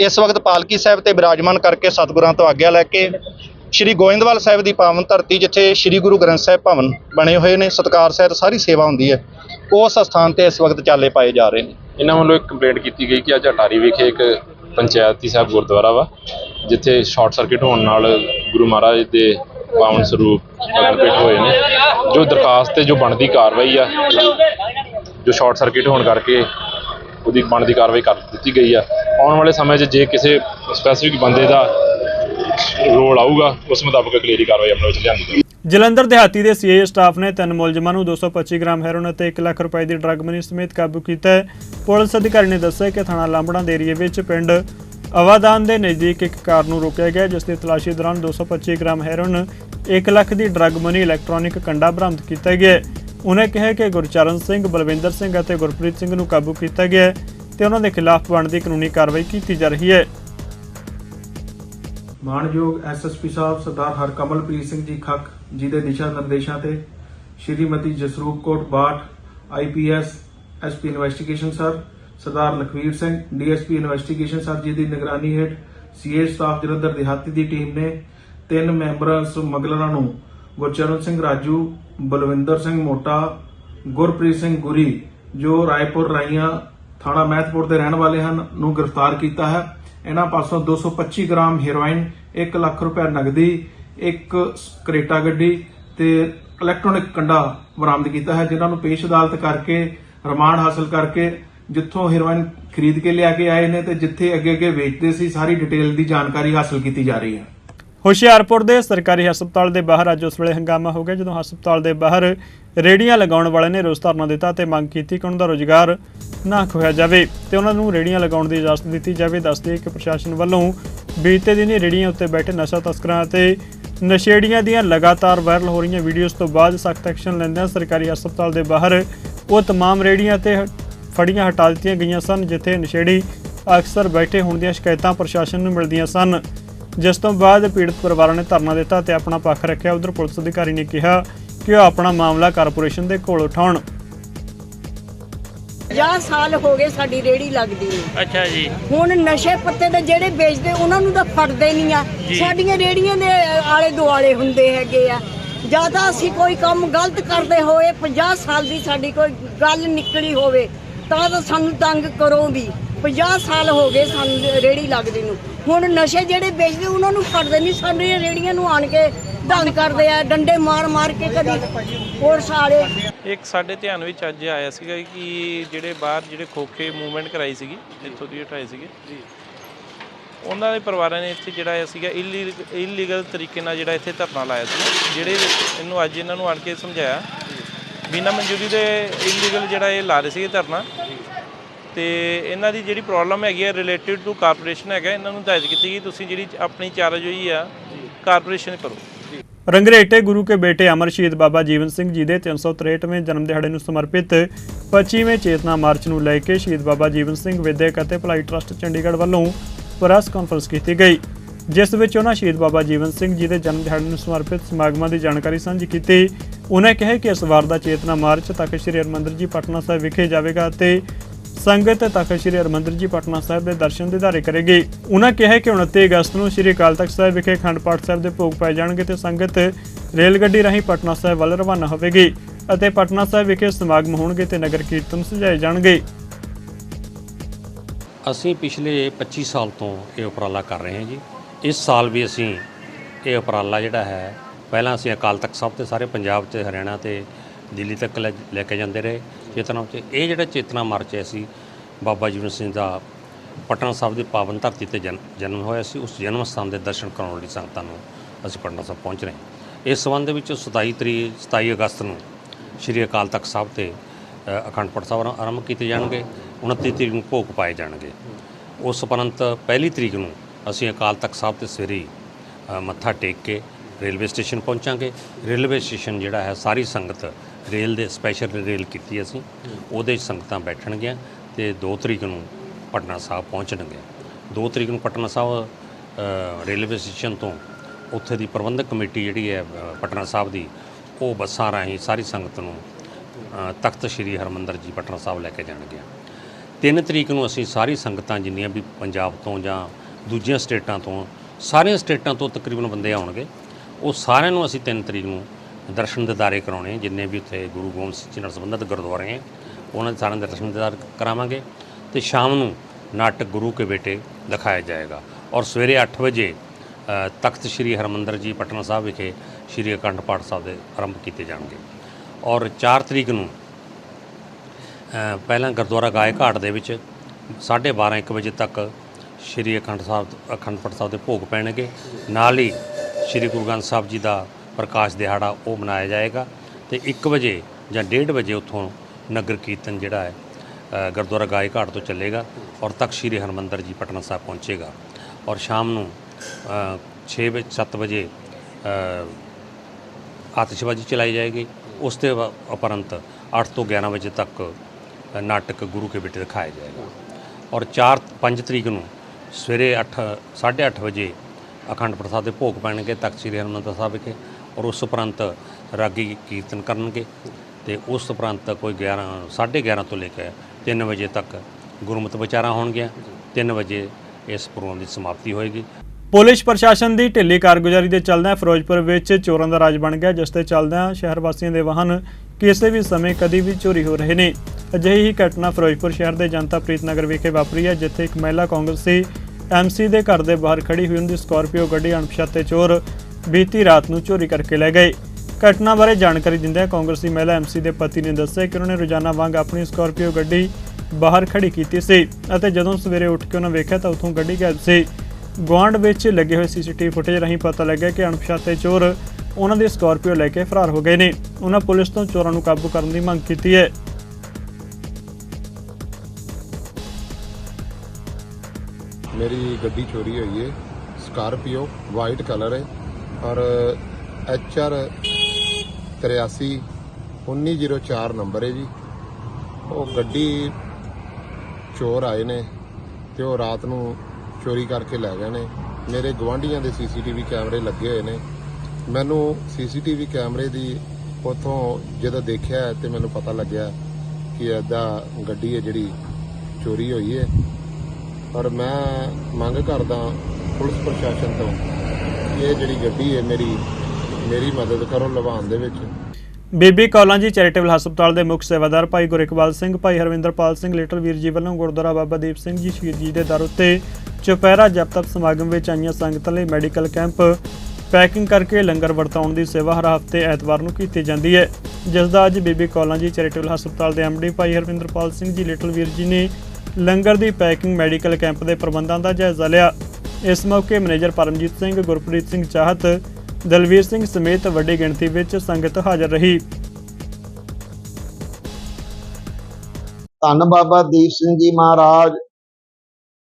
ਇਸ ਵਕਤ ਪਾਲਕੀ ਸਾਹਿਬ ਤੇ ਬਿਰਾਜਮਾਨ ਕਰਕੇ ਸਤਿਗੁਰਾਂ ਤੋਂ ਆਗਿਆ ਲੈ ਕੇ ਸ਼੍ਰੀ ਗੋਇੰਦਵਾਲ ਸਾਹਿਬ ਦੀ ਪਾਵਨ ਧਰਤੀ, ਜਿੱਥੇ ਸ਼੍ਰੀ ਗੁਰੂ ਗ੍ਰੰਥ ਸਾਹਿਬ ਭਵਨ ਬਣੇ ਹੋਏ ਨੇ, ਸਤਕਾਰ ਸਹਿਤ ਸਾਰੀ ਸੇਵਾ ਹੁੰਦੀ ਹੈ। ਉਸ ਸਥਾਨ ਤੇ ਇਸ ਵਕਤ ਚਾਲੇ ਪਾਏ ਜਾ ਰਹੇ ਨੇ। ਇਹਨਾਂ ਵੱਲੋਂ ਇੱਕ ਕੰਪਲੇਂਟ ਕੀਤੀ ਗਈ ਕਿ ਅੱਜ ਅਟਾਰੀ ਵਿਖੇ ਇੱਕ ਪੰਚਾਇਤੀ ਸਾਹਿਬ ਗੁਰਦੁਆਰਾ ਵਾ, ਜਿੱਥੇ ਸ਼ਾਰਟ ਸਰਕਟ ਹੋਣ ਨਾਲ ਗੁਰੂ ਮਹਾਰਾਜ ਦੇ ਪਾਵਨ ਸਰੂਪ ਪ੍ਰਗਟ ਹੋਏ ਨੇ। ਜੋ ਦਰਖਾਸਤ ਤੇ ਜੋ ਬਣਦੀ ਕਾਰਵਾਈ ਆ, ਜੋ ਸ਼ਾਰਟ ਸਰਕਟ ਹੋਣ ਕਰਕੇ ਉਹਦੀ ਬਣਦੀ ਕਾਰਵਾਈ ਕਰ ਦਿੱਤੀ ਗਈ ਆ। ਆਉਣ ਵਾਲੇ ਸਮੇਂ 'ਚ ਜੇ ਕਿਸੇ ਸਪੈਸੀਫਿਕ ਬੰਦੇ ਦਾ ਰੋਲ ਆਊਗਾ, ਉਸ ਮੁਤਾਬਕ ਅਗਲੇਰੀ ਕਾਰਵਾਈ ਅਮਲ ਵਿੱਚ ਲਿਆਂਦੀ ਜਾਵੇਗੀ ਜਲੰਧਰ ਦਿਹਾਤੀ ਦੇ ਸੀਏ ਸਟਾਫ ਨੇ ਤਿੰਨ ਮੁਲਜ਼ਮਾਂ ਨੂੰ 225 ਗ੍ਰਾਮ ਹੈਰੋਇਨ ਅਤੇ 1 ਲੱਖ ਰੁਪਏ ਦੀ ਡਰੱਗ ਮਨੀ ਸਮੇਤ ਕਾਬੂ ਕੀਤਾ ਹੈ। ਪੁਲਿਸ ਅਧਿਕਾਰੀ ਨੇ ਦੱਸਿਆ ਕਿ ਥਾਣਾ ਲਾਂਬੜਾਂ ਦੇ ਏਰੀਏ ਵਿੱਚ ਪਿੰਡ ਅਵਾਦਾਨ ਦੇ ਨਜ਼ਦੀਕ ਇੱਕ ਕਾਰ ਨੂੰ ਰੋਕਿਆ ਗਿਆ, ਜਿਸ ਦੀ ਤਲਾਸ਼ੀ ਦੌਰਾਨ 225 ਗ੍ਰਾਮ ਹੈਰੋਨ 1 ਲੱਖ ਦੀ ਡਰੱਗ ਮਨੀ, ਇਲੈਕਟ੍ਰੋਨਿਕ ਕੰਡਾ ਬਰਾਮਦ ਕੀਤਾ ਗਿਆ ਹੈ। ਉਹਨੇ ਕਿਹਾ ਕਿ ਗੁਰਚਰਨ ਸਿੰਘ, ਬਲਵਿੰਦਰ ਸਿੰਘ ਅਤੇ ਗੁਰਪ੍ਰੀਤ ਸਿੰਘ ਨੂੰ ਕਾਬੂ ਕੀਤਾ ਗਿਆ ਹੈ। ਤੇ ਉਹਨਾਂ ਦੇ ਖਿਲਾਫ ਬਣਦੀ ਕਾਨੂੰਨੀ ਕਾਰਵਾਈ ਕੀਤੀ ਜਾ ਰਹੀ ਹੈ। ਮਾਣਯੋਗ ਐਸਐਸਪੀ ਸਾਹਿਬ ਸਰਦਾਰ ਹਰਕਮਲਪ੍ਰੀਤ ਸਿੰਘ ਜੀ ਖੱਕ ਜੀ ਦੇ ਦਿਸ਼ਾ ਨਿਰਦੇਸ਼ਾਂ ਤੇ Shrimati Jasroop Kaur Bath IPS SP investigation sir, Sardar Lakhvir Singh DSP investigation sir ji ਦੀ ਨਿਗਰਾਨੀ ਹੇਠ ਸੀਏ ਸਟਾਫ ਜਲੰਧਰ ਦਿਹਾਤੀ ਦੀ ਟੀਮ ਨੇ ਤਿੰਨ ਮੈਂਬਰਾਂ ਸਮਗਲਰਾਂ ਨੂੰ ਗੁਰਚਰਨ ਸਿੰਘ ਰਾਜੂ, ਬਲਵਿੰਦਰ ਸਿੰਘ ਮੋਟਾ, ਗੁਰਪ੍ਰੀਤ ਸਿੰਘ ਗੁਰੀ ਜੋ ਰਾਏਪੁਰ ਰਾਈਆਂ ਥਾਣਾ ਮਹਿਤਪੁਰ ਦੇ ਰਹਿਣ ਵਾਲੇ ਹਨ, ਨੂੰ ਗ੍ਰਿਫਤਾਰ ਕੀਤਾ ਹੈ। ਇਹਨਾਂ ਪਾਸੋਂ 225 ਗ੍ਰਾਮ ਹੈਰੋਇਨ 1 ਲੱਖ ਰੁਪਏ ਨਗਦੀ, ਇੱਕ ਕਰੇਟਾ ਗੱਡੀ ਤੇ ਇਲੈਕਟ੍ਰੋਨਿਕ ਕੰਡਾ ਬਰਾਮਦ ਕੀਤਾ ਹੈ, ਜਿਨ੍ਹਾਂ ਨੂੰ ਪੇਸ਼ ਅਦਾਲਤ ਕਰਕੇ ਰਿਮਾਂਡ ਹਾਸਲ ਕਰਕੇ ਜਿੱਥੋਂ ਹੈਰੋਇਨ ਖਰੀਦ ਕੇ ਲਿਆ ਕੇ ਆਏ ਨੇ ਤੇ ਜਿੱਥੇ ਅੱਗੇ ਅੱਗੇ ਵੇਚਦੇ ਸੀ, ਸਾਰੀ ਡਿਟੇਲ ਦੀ ਜਾਣਕਾਰੀ ਹਾਸਲ ਕੀਤੀ ਜਾ ਰਹੀ ਹੈ। ਹੁਸ਼ਿਆਰਪੁਰ ਦੇ ਸਰਕਾਰੀ ਹਸਪਤਾਲ ਦੇ ਬਾਹਰ ਅੱਜ ਉਸ ਵੇਲੇ ਹੰਗਾਮਾ ਹੋ ਗਿਆ ਜਦੋਂ ਹਸਪਤਾਲ ਦੇ ਬਾਹਰ ਰੇੜੀਆਂ ਲਗਾਉਣ ਵਾਲੇ ਨੇ ਰੋਸ ਧਰਨਾ ਦਿੱਤਾ ਤੇ ਮੰਗ ਕੀਤੀ ਕਿ ਉਹਨਾਂ ਦਾ ਰੋਜ਼ਗਾਰ ਨਾ ਖੋਇਆ ਜਾਵੇ ਤੇ ਉਹਨਾਂ ਨੂੰ ਰੇੜੀਆਂ ਲਗਾਉਣ ਦੀ ਇਜਾਜ਼ਤ ਦਿੱਤੀ ਜਾਵੇ ਦੱਸਦੇ ਕਿ ਪ੍ਰਸ਼ਾਸਨ ਵੱਲੋਂ ਬੀਤੇ ਦਿਨੀ ਰੇੜੀਆਂ ਉੱਤੇ ਬੈਠੇ ਨਸ਼ਾ ਤਸਕਰਾਂ ਅਤੇ ਨਸ਼ੇੜੀਆਂ ਦੀਆਂ ਲਗਾਤਾਰ ਵਾਇਰਲ ਹੋ ਰਹੀਆਂ ਵੀਡੀਓਜ਼ ਤੋਂ ਬਾਅਦ ਸਖਤ ਐਕਸ਼ਨ ਲੈਂਦਿਆਂ ਸਰਕਾਰੀ ਹਸਪਤਾਲ ਦੇ ਬਾਹਰ ਉਹ तमाम ਰੇੜੀਆਂ ਤੇ ਹ- ਫੜੀਆਂ ਹਟਾ ਦਿੱਤੀਆਂ ਗਈਆਂ ਸਨ ਜਿੱਥੇ ਨਸ਼ੇੜੀ ਅਕਸਰ ਬੈਠੇ ਹੋਣ ਦੀਆਂ ਸ਼ਿਕਾਇਤਾਂ ਪ੍ਰਸ਼ਾਸਨ ਨੂੰ ਮਿਲਦੀਆਂ ਸਨ ਜਿਸ ਤੋਂ ਬਾਅਦ ਪੀੜਤ ਪਰਿਵਾਰਾਂ ਨੇ ਧਰਨਾ ਦਿੱਤਾ ਤੇ ਆਪਣਾ ਪੱਖ ਰੱਖਿਆ ਉਧਰ ਪੁਲਿਸ ਅਧਿਕਾਰੀ ਨੇ ਕਿਹਾ ਕਿ ਉਹ ਆਪਣਾ ਮਾਮਲਾ ਕਾਰਪੋਰੇਸ਼ਨ ਦੇ ਕੋਲ ਉਠਾਉਣ। 50 ਸਾਲ ਹੋ ਗਏ ਸਾਡੀ ਰੇੜੀ ਲੱਗਦੀ। ਨੂੰ ਅੱਛਾ ਜੀ। ਹੁਣ ਨਸ਼ੇ ਪੱਤੇ ਦੇ ਜਿਹੜੇ ਵੇਚਦੇ ਉਹਨਾਂ ਨੂੰ ਤਾਂ ਫੜਦੇ ਨਹੀਂ ਆ। ਸਾਡੀਆਂ ਰੇੜੀਆਂ ਦੇ ਆਲੇ ਦੁਆਲੇ ਹੁੰਦੇ ਹੈਗੇ ਆ। ਜਾਂ ਤਾਂ ਅਸੀਂ ਕੋਈ ਕੰਮ ਗਲਤ ਕਰਦੇ ਹੋਏ 50 ਸਾਲ ਦੀ ਸਾਡੀ ਕੋਈ ਗੱਲ ਨਿਕਲੀ ਹੋਵੇ ਤਾਂ ਤਾਂ ਸਾਨੂੰ ਤੰਗ ਕਰੋ ਵੀ। 50 ਸਾਲ ਹੋ ਗਏ ਸਾਨੂੰ ਰੇੜੀ ਲੱਗਦੀ ਨੂੰ। ਹੁਣ ਨਸ਼ੇ ਜਿਹੜੇ ਵੇਚਦੇ ਉਹਨਾਂ ਨੂੰ ਫੜਦੇ ਨਹੀਂ। ਸਾਡੀਆਂ ਰੇੜੀਆਂ ਨੂੰ ਆਣ ਕੇ ਤੰਗ ਕਰਦੇ ਆ ਡੰਡੇ ਮਾਰ ਮਾਰ ਕੇ ਕਦੀ ਪੁਲਿਸ ਵਾਲੇ ਇੱਕ ਸਾਡੇ ਧਿਆਨ ਵਿੱਚ ਅੱਜ ਆਇਆ ਸੀਗਾ ਕਿ ਜਿਹੜੇ ਬਾਹਰ ਜਿਹੜੇ ਖੋਖੇ ਮੂਵਮੈਂਟ ਕਰਾਈ ਸੀਗੀ ਇੱਥੋਂ ਦੀ ਉਠਾਏ ਸੀਗੇ। ਜੀ। ਉਹਨਾਂ ਦੇ ਪਰਿਵਾਰਾਂ ਨੇ ਇੱਥੇ ਜਿਹੜਾ ਆਇਆ ਸੀਗਾ ਇਲੀਗਲ ਤਰੀਕੇ ਨਾਲ ਜਿਹੜਾ ਇੱਥੇ ਧਰਨਾ ਲਾਇਆ ਸੀ। ਜਿਹੜੇ ਇਹਨੂੰ ਅੱਜ ਇਹਨਾਂ ਨੂੰ ਆਣ ਕੇ ਸਮਝਾਇਆ। ਬਿਨਾਂ ਮਨਜ਼ੂਰੀ ਦੇ ਇਲੀਗਲ ਜਿਹੜਾ ਇਹ ਲਾ ਰਹੇ ਸੀਗੇ ਧਰਨਾ। ਤੇ ਇਹਨਾਂ ਦੀ ਜਿਹੜੀ ਪ੍ਰੋਬਲਮ ਹੈਗੀ ਹੈ ਰਿਲੇਟਡ ਟੂ ਕਾਰਪੋਰੇਸ਼ਨ ਹੈਗਾ ਇਹਨਾਂ ਨੂੰ ਹਦਾਇਤ ਕੀਤੀ ਕਿ ਤੁਸੀਂ ਜਿਹੜੀ ਆਪਣੀ ਚਾਰਜ ਹੋਈ ਆ ਕਾਰਪੋਰੇਸ਼ਨ ਕਰੋ। ਰੰਗਰੇਟੇ ਗੁਰੂ ਕੇ ਬੇਟੇ ਅਮਰ ਸ਼ਹੀਦ ਬਾਬਾ ਜੀਵਨ ਸਿੰਘ ਜੀ ਦੇ 363ਵੇਂ ਜਨਮ ਦਿਹਾੜੇ ਨੂੰ ਸਮਰਪਿਤ 25ਵੇਂ ਚੇਤਨਾ ਮਾਰਚ ਨੂੰ ਲੈ ਕੇ ਸ਼ਹੀਦ ਬਾਬਾ ਜੀਵਨ ਸਿੰਘ ਵਿਦਿਅਕ ਅਤੇ ਭਲਾਈ ਟਰਸਟ ਚੰਡੀਗੜ੍ਹ ਵੱਲੋਂ ਪ੍ਰੈਸ ਕਾਨਫਰੰਸ ਕੀਤੀ ਗਈ ਜਿਸ ਵਿੱਚ ਉਹਨਾਂ ਸ਼ਹੀਦ ਬਾਬਾ ਜੀਵਨ ਸਿੰਘ ਜੀ ਦੇ ਜਨਮ ਦਿਹਾੜੇ ਨੂੰ ਸਮਰਪਿਤ ਸਮਾਗਮਾਂ ਦੀ ਜਾਣਕਾਰੀ ਸਾਂਝੀ ਕੀਤੀ। ਉਹਨਾਂ ਕਿਹਾ ਕਿ ਇਸ ਵਾਰ ਦਾ ਚੇਤਨਾ ਮਾਰਚ ਤਖਤ ਸ੍ਰੀ ਹਰਿਮੰਦਰ ਜੀ ਪਟਨਾ ਸਾਹਿਬ ਵਿਖੇ ਜਾਵੇਗਾ ਅਤੇ ਸੰਗਤ ਤਖਤ ਸ੍ਰੀ ਹਰਿਮੰਦਰ ਜੀ ਪਟਨਾ ਸਾਹਿਬ ਦੇ ਦਰਸ਼ਨ ਦਿਦਾਰੇ ਕਰੇਗੀ। ਉਹਨਾਂ ਕਿਹਾ ਕਿ 29 ਅਗਸਤ ਨੂੰ ਸ੍ਰੀ ਅਕਾਲ ਤਖਤ ਸਾਹਿਬ ਵਿਖੇ ਅਖੰਡ ਪਾਠ ਸਾਹਿਬ ਦੇ ਭੋਗ ਪਾਏ ਜਾਣਗੇ ਤੇ ਸੰਗਤ ਰੇਲ ਗੱਡੀ ਰਾਹੀਂ ਪਟਨਾ ਸਾਹਿਬ ਵੱਲ ਰਵਾਨਾ ਹੋਵੇਗੀ ਅਤੇ ਪਟਨਾ ਸਾਹਿਬ ਵਿਖੇ ਸਮਾਗਮ ਹੋਣਗੇ ਤੇ ਨਗਰ ਕੀਰਤਨ ਸਜਾਏ ਜਾਣਗੇ। ਅਸੀਂ ਪਿਛਲੇ 25 ਸਾਲ ਤੋਂ ਇਹ ਉਪਰਾਲਾ ਕਰ ਰਹੇ ਹਾਂ ਜੀ। ਇਸ ਸਾਲ ਵੀ ਅਸੀਂ ਇਹ ਉਪਰਾਲਾ ਜਿਹੜਾ ਹੈ, ਪਹਿਲਾਂ ਅਸੀਂ ਅਕਾਲ ਤਖਤ ਸਾਹਿਬ ਤੇ ਸਾਰੇ ਪੰਜਾਬ ਤੇ, ਹਰਿਆਣਾ ਤੇ ਦਿੱਲੀ ਤੱਕ ਲੈ ਲੈ ਕੇ ਜਾਂਦੇ ਰਹੇ ਚੇਤਨਾ ਚ ਇਹ ਜਿਹੜਾ ਚੇਤਨਾ ਮਾਰਚ ਹੈ ਅਸੀਂ ਬਾਬਾ ਜੀਵਨ ਸਿੰਘ ਦਾ ਪਟਨਾ ਸਾਹਿਬ ਦੀ ਪਾਵਨ ਧਰਤੀ ਤੇ ਜਨ- ਜਨਮ ਹੋਇਆ ਸੀ, ਉਸ ਜਨਮ ਸਥਾਨ ਦੇ ਦਰਸ਼ਨ ਕਰਾਉਣ ਲਈ ਸੰਗਤਾਂ ਨੂੰ ਅਸੀਂ ਪਟਨਾ ਸਾਹਿਬ ਪਹੁੰਚ ਰਹੇ ਹਾਂ। ਇਸ ਸੰਬੰਧ ਵਿੱਚ 27 ਤਰੀਕ 27 ਅਗਸਤ ਨੂੰ ਸ਼੍ਰੀ ਅਕਾਲ ਤਖਤ ਸਾਹਿਬ ਤੇ ਅਖੰਡ ਪਾਠ ਸਾਹਿਬ ਆਰੰਭ- ਕੀਤੇ ਜਾਣਗੇ। 29 ਤਰੀਕ ਨੂੰ ਭੋਗ ਪਾਏ ਜਾਣਗੇ। ਉਸ ਉਪਰੰਤ ਪਹਿਲੀ ਤਰੀਕ ਨੂੰ ਅਸੀਂ ਅਕਾਲ ਤਖਤ ਸਾਹਿਬ ਤੇ ਸਵੇਰੇ ਮੱਥਾ ਟੇਕ ਕੇ ਰੇਲਵੇ ਸਟੇਸ਼ਨ ਪਹੁੰਚਾਂਗੇ। ਰੇਲਵੇ ਸਟੇਸ਼ਨ ਜਿਹੜਾ ਹੈ, ਸਾਰੀ ਸੰਗਤ ਰੇਲ ਦੇ, ਸਪੈਸ਼ਲ ਰੇਲ ਕੀਤੀ ਅਸੀਂ। ਉਹਦੇ 'ਚ ਸੰਗਤਾਂ ਬੈਠਣਗੀਆਂ ਤੇ 2 ਤਰੀਕ ਨੂੰ ਪਟਨਾ ਸਾਹਿਬ ਪਹੁੰਚਣਗੇ 2 ਤਰੀਕ ਨੂੰ ਪਟਨਾ ਸਾਹਿਬ ਰੇਲਵੇ ਸਟੇਸ਼ਨ ਤੋਂ ਉੱਥੇ ਦੀ ਪ੍ਰਬੰਧਕ ਕਮੇਟੀ ਜਿਹੜੀ ਹੈ ਪਟਨਾ ਸਾਹਿਬ ਦੀ, ਉਹ ਬੱਸਾਂ ਰਾਹੀਂ ਸਾਰੀ ਸੰਗਤ ਨੂੰ ਤਖਤ ਸ੍ਰੀ ਹਰਮੰਦਰ ਜੀ ਪਟਨਾ ਸਾਹਿਬ ਲੈ ਕੇ ਜਾਣਗੇ 3 ਤਰੀਕ ਨੂੰ ਅਸੀਂ ਸਾਰੀ ਸੰਗਤਾਂ ਜਿੰਨੀਆਂ ਵੀ ਪੰਜਾਬ ਤੋਂ ਜਾਂ ਦੂਜੀਆਂ ਸਟੇਟਾਂ ਤੋਂ, ਸਾਰੀਆਂ ਸਟੇਟਾਂ ਤੋਂ ਤਕਰੀਬਨ ਬੰਦੇ ਆਉਣਗੇ। ਉਹ ਸਾਰਿਆਂ ਨੂੰ ਅਸੀਂ 3 ਤਰੀਕ ਨੂੰ ਦਰਸ਼ਨ ਦਿਦਾਰੇ ਕਰਾਉਣੇ, ਜਿੰਨੇ ਵੀ ਉੱਥੇ ਗੁਰੂ ਗੋਬਿੰਦ ਸਿੰਘ ਜੀ ਨਾਲ ਸੰਬੰਧਿਤ ਗੁਰਦੁਆਰੇ ਹੈ, ਉਹਨਾਂ ਦੇ ਸਾਰਿਆਂ ਦੇ ਦਰਸ਼ਨ ਦਿਦਾਰ ਕਰਾਵਾਂਗੇ ਤੇ ਸ਼ਾਮ ਨੂੰ ਨਾਟਕ ਗੁਰੂ ਕੇ ਬੇਟੇ ਦਿਖਾਇਆ ਜਾਏਗਾ। ਔਰ ਸਵੇਰੇ 8 ਵਜੇ ਤਖਤ ਸ੍ਰੀ ਹਰਮੰਦਰ ਜੀ, ਪਟਨਾ ਸਾਹਿਬ ਵਿਖੇ ਸ੍ਰੀ ਅਖੰਡ ਪਾਠ ਸਾਹਿਬ ਦੇ ਆਰੰਭ ਕੀਤੇ ਜਾਣਗੇ। ਔਰ 4 ਤਰੀਕ ਨੂੰ ਪਹਿਲਾਂ ਗੁਰਦੁਆਰਾ ਗਾਏ ਘਾਟ ਦੇ ਵਿੱਚ 12:30 1 ਵਜੇ ਤੱਕ ਸ੍ਰੀ ਅਖੰਡ ਸਾਹਿਬ, ਅਖੰਡ ਪਾਠ ਸਾਹਿਬ ਦੇ ਭੋਗ ਪੈਣਗੇ। ਨਾਲ ਹੀ ਸ੍ਰੀ ਗੁਰੂ ਗ੍ਰੰਥ ਸਾਹਿਬ ਜੀ ਦਾ ਪ੍ਰਕਾਸ਼ ਦਿਹਾੜਾ ਉਹ ਮਨਾਇਆ ਜਾਏਗਾ ਤੇ 1 ਵਜੇ ਜਾਂ 1:30 ਵਜੇ ਉੱਥੋਂ ਨਗਰ ਕੀਰਤਨ ਜਿਹੜਾ ਹੈ ਗੁਰਦੁਆਰਾ ਗਾਏ ਘਾਟ ਤੋਂ ਚੱਲੇਗਾ ਔਰ ਤਖਤ ਸ੍ਰੀ ਹਰਮੰਦਰ ਜੀ ਪਟਨਾ ਸਾਹਿਬ ਪਹੁੰਚੇਗਾ। ਔਰ ਸ਼ਾਮ ਨੂੰ 6 ਵਜੇ 7 ਵਜੇ ਆਤਿਸ਼ਬਾਜ਼ੀ ਚਲਾਈ ਜਾਏਗੀ। ਉਸ ਦੇ ਉਪਰੰਤ 8 ਤੋਂ 11 ਵਜੇ ਤੱਕ ਨਾਟਕ ਗੁਰੂ ਕੇ ਬੇਟੇ ਦਿਖਾਇਆ ਜਾਏਗਾ। ਔਰ 4 5 ਤਰੀਕ ਨੂੰ ਸਵੇਰੇ 8 8:30 ਵਜੇ ਅਖੰਡ ਪ੍ਰਸਾਦ ਦੇ ਭੋਗ ਪੈਣਗੇ ਤਖਤ ਸ੍ਰੀ ਹਰਿਮੰਦਰ ਸਾਹਿਬ ਵਿਖੇ। ਔਰ ਉਸ ਉਪਰੰਤ ਰਾਗੀ ਕੀਰਤਨ ਕਰਨਗੇ ਤੇ ਉਸ ਉਪਰੰਤ ਕੋਈ 11 11:30 ਤੋਂ ਲੈ ਕੇ 3 ਵਜੇ ਤੱਕ ਗੁਰਮਤਿ ਵਿਚਾਰਾਂ ਹੋਣਗੀਆਂ। 3 ਵਜੇ ਇਸ ਪ੍ਰੋਗਰਾਮ ਦੀ ਸਮਾਪਤੀ ਹੋਏਗੀ। ਪੁਲਿਸ ਪ੍ਰਸ਼ਾਸਨ ਦੀ ਢਿੱਲੀ ਕਾਰਗੁਜ਼ਾਰੀ ਦੇ ਚੱਲਦਿਆਂ ਫਿਰੋਜ਼ਪੁਰ ਵਿੱਚ ਚੋਰਾਂ ਦਾ ਰਾਜ ਬਣ ਗਿਆ, ਜਿਸ ਦੇ ਚੱਲਦਿਆਂ ਸ਼ਹਿਰ ਵਾਸੀਆਂ ਦੇ ਵਾਹਨ ਕਿਸੇ ਵੀ ਸਮੇਂ ਕਦੀ ਵੀ ਚੋਰੀ ਹੋ ਰਹੇ ਨੇ। ਅਜਿਹੀ ਹੀ ਘਟਨਾ ਫਿਰੋਜ਼ਪੁਰ ਸ਼ਹਿਰ ਦੇ ਜਨਤਾ ਪ੍ਰੀਤ ਨਗਰ ਵਿਖੇ ਵਾਪਰੀ ਹੈ, ਜਿੱਥੇ ਇੱਕ ਮਹਿਲਾ ਕਾਂਗਰਸੀ ਐਮਸੀ ਦੇ ਘਰ ਦੇ ਬਾਹਰ ਖੜੀ ਹੋਈ ਹੁੰਦੀ ਸਕਾਰਪੀਓ ਗੱਡੀ ਅਣਪਛਾਤੇ ਚੋਰ ਬੀਤੀ ਰਾਤ ਨੂੰ ਚੋਰੀ ਕਰਕੇ ਲੈ ਗਏ। ਘਟਨਾ ਬਾਰੇ ਜਾਣਕਾਰੀ ਦਿੰਦਿਆਂ ਕਾਂਗਰਸੀ ਮਹਿਲਾ ਐਮਸੀ ਦੇ ਪਤੀ ਨੇ ਦੱਸਿਆ ਕਿ ਉਹਨਾਂ ਨੇ ਰੋਜ਼ਾਨਾ ਵਾਂਗ ਆਪਣੀ ਸਕਾਰਪੀਓ ਗੱਡੀ ਬਾਹਰ ਖੜੀ ਕੀਤੀ ਸੀ ਅਤੇ ਜਦੋਂ ਸਵੇਰੇ ਉੱਠ ਕੇ ਉਹਨਾਂ ਵੇਖਿਆ ਤਾਂ ਉੱਥੋਂ ਗੱਡੀ ਗਾਇਬ ਸੀ। ਗੁਆਂਢ ਵਿੱਚ ਲੱਗੇ ਹੋਏ ਸੀਸੀਟੀਵੀ ਫੁਟੇਜ ਰਾਹੀਂ ਪਤਾ ਲੱਗਿਆ ਕਿ ਅਣਪਛਾਤੇ ਚੋਰ ਉਹਨਾਂ ਦੀ ਸਕਾਰਪੀਓ ਲੈ ਕੇ ਫਰਾਰ ਹੋ ਗਏ ਨੇ। ਉਹਨਾਂ ਪੁਲਿਸ ਤੋਂ ਚੋਰਾਂ ਨੂੰ ਕਾਬੂ ਕਰਨ ਦੀ ਮੰਗ ਕੀਤੀ ਹੈ। ਮੇਰੀ ਗੱਡੀ ਚੋਰੀ ਹੋਈ ਹੈ। ਸਕਾਰਪੀਓ ਵਾਈਟ ਕਲਰ ਹੈ। ਔਰ ਐਚ ਆਰ 83 1904 ਨੰਬਰ ਹੈ ਜੀ। ਉਹ ਗੱਡੀ ਚੋਰ ਆਏ ਨੇ ਤੇ ਉਹ ਰਾਤ ਨੂੰ ਚੋਰੀ ਕਰਕੇ ਲੈ ਗਏ ਨੇ। ਮੇਰੇ ਗਵਾਂਢੀਆਂ ਦੇ ਸੀਸੀਟੀਵੀ ਕੈਮਰੇ ਲੱਗੇ ਹੋਏ ਨੇ। ਮੈਨੂੰ ਸੀਸੀਟੀਵੀ ਕੈਮਰੇ ਦੀ ਉੱਥੋਂ ਜਦੋਂ ਦੇਖਿਆ ਤੇ ਮੈਨੂੰ ਪਤਾ ਲੱਗਿਆ ਕਿ ਐਦਾ ਗੱਡੀ ਹੈ ਜਿਹੜੀ ਚੋਰੀ ਹੋਈ ਹੈ। ਪਰ ਮੈਂ ਮੰਗ ਕਰਦਾ ਪੁਲਿਸ ਪ੍ਰਸ਼ਾਸਨ ਤੋਂ ਕਿ ਇਹ ਜਿਹੜੀ ਗੱਡੀ ਹੈ ਮੇਰੀ ਮੇਰੀ ਮਦਦ ਕਰੋ ਲਵਾਉਣ ਦੇ ਵਿੱਚ। ਬੀਬੀ ਕੌਲਾਂ ਜੀ ਚੈਰੀਟੇਬਲ ਹਸਪਤਾਲ ਦੇ ਮੁੱਖ ਸੇਵਾਦਾਰ ਭਾਈ ਗੁਰਿਕਵਾਲ ਸਿੰਘ, ਭਾਈ ਹਰਵਿੰਦਰਪਾਲ ਸਿੰਘ, ਲਿਟਲ ਵੀਰ ਜੀ ਵੱਲੋਂ ਗੁਰਦੁਆਰਾ ਬਾਬਾ ਦੀਪ ਸਿੰਘ ਜੀ ਸ਼ਹੀਦ ਜੀ ਦੇ ਦਰ ਉੱਤੇ ਚੁਪਹਿਰਾ ਜਪ ਸਮਾਗਮ ਵਿੱਚ ਆਈਆਂ ਸੰਗਤਾਂ ਲਈ ਮੈਡੀਕਲ ਕੈਂਪ ਪੈਕਿੰਗ ਕਰਕੇ ਲੰਗਰ ਵਰਤਾਉਣ ਦੀ ਸੇਵਾ ਹਰ ਹਫ਼ਤੇ ਐਤਵਾਰ ਨੂੰ ਕੀਤੀ ਜਾਂਦੀ ਹੈ। ਜਿਸ ਦਾ ਅੱਜ ਬੀਬੀ ਕੌਲਾਂ ਜੀ ਚੈਰੀਟੇਬਲ ਹਸਪਤਾਲ ਦੇ ਐਮਡੀ ਭਾਈ ਹਰਵਿੰਦਰਪਾਲ ਸਿੰਘ ਜੀ, ਲਿਟਲ ਵੀਰ ਜੀ ਨੇ ਲੰਗਰ ਦੀ ਪੈਕਿੰਗ ਮੈਡੀਕਲ ਕੈਂਪ ਦੇ ਪ੍ਰਬੰਧਾਂ ਦਾ ਜਾਇਜ਼ਾ ਲਿਆ। ਇਸ ਮੌਕੇ ਮੈਨੇਜਰ ਪਰਮਜੀਤ ਸਿੰਘ, ਗੁਰਪ੍ਰੀਤ ਸਿੰਘ ਚਾਹਤ, ਦਲਵੀਰ ਸਿੰਘ ਸਮੇਤ ਵੱਡੀ ਗਿਣਤੀ ਵਿੱਚ ਸੰਗਤ ਹਾਜ਼ਰ ਰਹੀ। ਧੰਨ ਬਾਬਾ ਦੀਪ ਸਿੰਘ ਜੀ ਮਹਾਰਾਜ,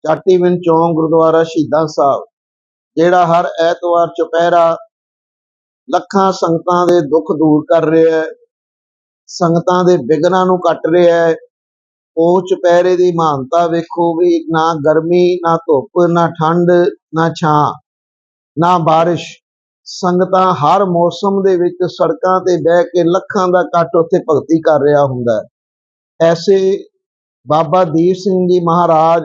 ਚਾਟੀਵਿੰਡ ਚੌਂਕ ਗੁਰਦੁਆਰਾ ਸ਼ਹੀਦਾਂ ਸਾਹਿਬ, ਜਿਹੜਾ ਹਰ ਐਤਵਾਰ ਚੁਪਹਿਰਾ ਲੱਖਾਂ ਸੰਗਤਾਂ ਦੇ ਦੁੱਖ ਦੂਰ ਕਰ ਰਿਹਾ ਹੈ, ਸੰਗਤਾਂ ਦੇ ਵਿਘਨਾਂ ਨੂੰ ਕੱਟ ਰਿਹਾ ਹੈ ਉਹ ਚੁਪਹਿਰੇ ਦੀ ਮਹਾਨਤਾ ਵੇਖੋ ਵੀ ਨਾ ਗਰਮੀ, ਨਾ ਧੁੱਪ, ਨਾ ਠੰਡ, ਨਾ ਛਾਂ, ਨਾ ਬਾਰਿਸ਼। ਸੰਗਤਾਂ ਹਰ ਮੌਸਮ ਦੇ ਵਿੱਚ ਸੜਕਾਂ ਤੇ ਬਹਿ ਕੇ ਲੱਖਾਂ ਦਾ ਇਕੱਠ ਉੱਥੇ ਭਗਤੀ ਕਰ ਰਿਹਾ ਹੁੰਦਾ ਹੈ। ਐਸੇ ਬਾਬਾ ਦੀਪ ਸਿੰਘ ਜੀ ਮਹਾਰਾਜ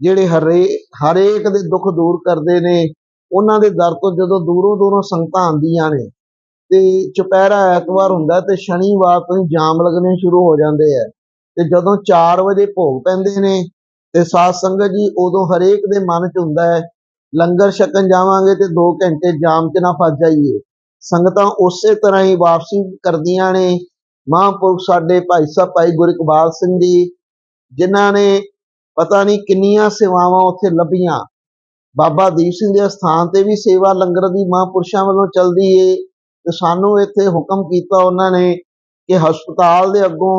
ਜਿਹੜੇ ਹਰੇ, ਹਰੇਕ ਦੇ ਦੁੱਖ ਦੂਰ ਕਰਦੇ ਨੇ, ਉਹਨਾਂ ਦੇ ਦਰ ਤੋਂ ਜਦੋਂ ਦੂਰੋਂ ਦੂਰੋਂ ਸੰਗਤਾਂ ਆਉਂਦੀਆਂ ਨੇ, ਤੇ ਚੁਪਹਿਰਾ ਐਤਵਾਰ ਹੁੰਦਾ ਤੇ ਸ਼ਨੀਵਾਰ ਤੋਂ ਹੀ ਜਾਮ ਲੱਗਣੇ ਸ਼ੁਰੂ ਹੋ ਜਾਂਦੇ ਆ। ਤੇ ਜਦੋਂ 4 ਵਜੇ ਭੋਗ ਪੈਂਦੇ ਨੇ, ਤੇ ਸਾਧ ਸੰਗਤ ਜੀ ਉਦੋਂ ਹਰੇਕ ਦੇ ਮਨ 'ਚ ਹੁੰਦਾ ਹੈ, ਲੰਗਰ ਛਕਣ ਜਾਵਾਂਗੇ ਤੇ 2 ਘੰਟੇ ਜਾਮ 'ਚ ਨਾ ਫਸ ਜਾਈਏ। ਸੰਗਤਾਂ ਉਸੇ ਤਰ੍ਹਾਂ ਹੀ ਵਾਪਸੀ ਕਰਦੀਆਂ ਨੇ। ਮਹਾਂਪੁਰਖ ਸਾਡੇ ਭਾਈ ਸਾਹਿਬ ਭਾਈ ਗੁਰਇਕਬਾਲ ਸਿੰਘ ਜੀ, ਜਿਨ੍ਹਾਂ ਨੇ ਪਤਾ ਨਹੀਂ ਕਿੰਨੀਆਂ ਸੇਵਾਵਾਂ ਉੱਥੇ ਲੱਭੀਆਂ। ਬਾਬਾ ਦੀਪ ਸਿੰਘ ਦੇ ਸਥਾਨ ਤੇ ਵੀ ਸੇਵਾ ਲੰਗਰ ਦੀ ਮਹਾਂਪੁਰਸ਼ਾਂ ਵੱਲੋਂ ਚੱਲਦੀ ਏ। ਤੇ ਸਾਨੂੰ ਇੱਥੇ ਹੁਕਮ ਕੀਤਾ ਉਹਨਾਂ ਨੇ ਕਿ ਹਸਪਤਾਲ ਦੇ ਅੱਗੋਂ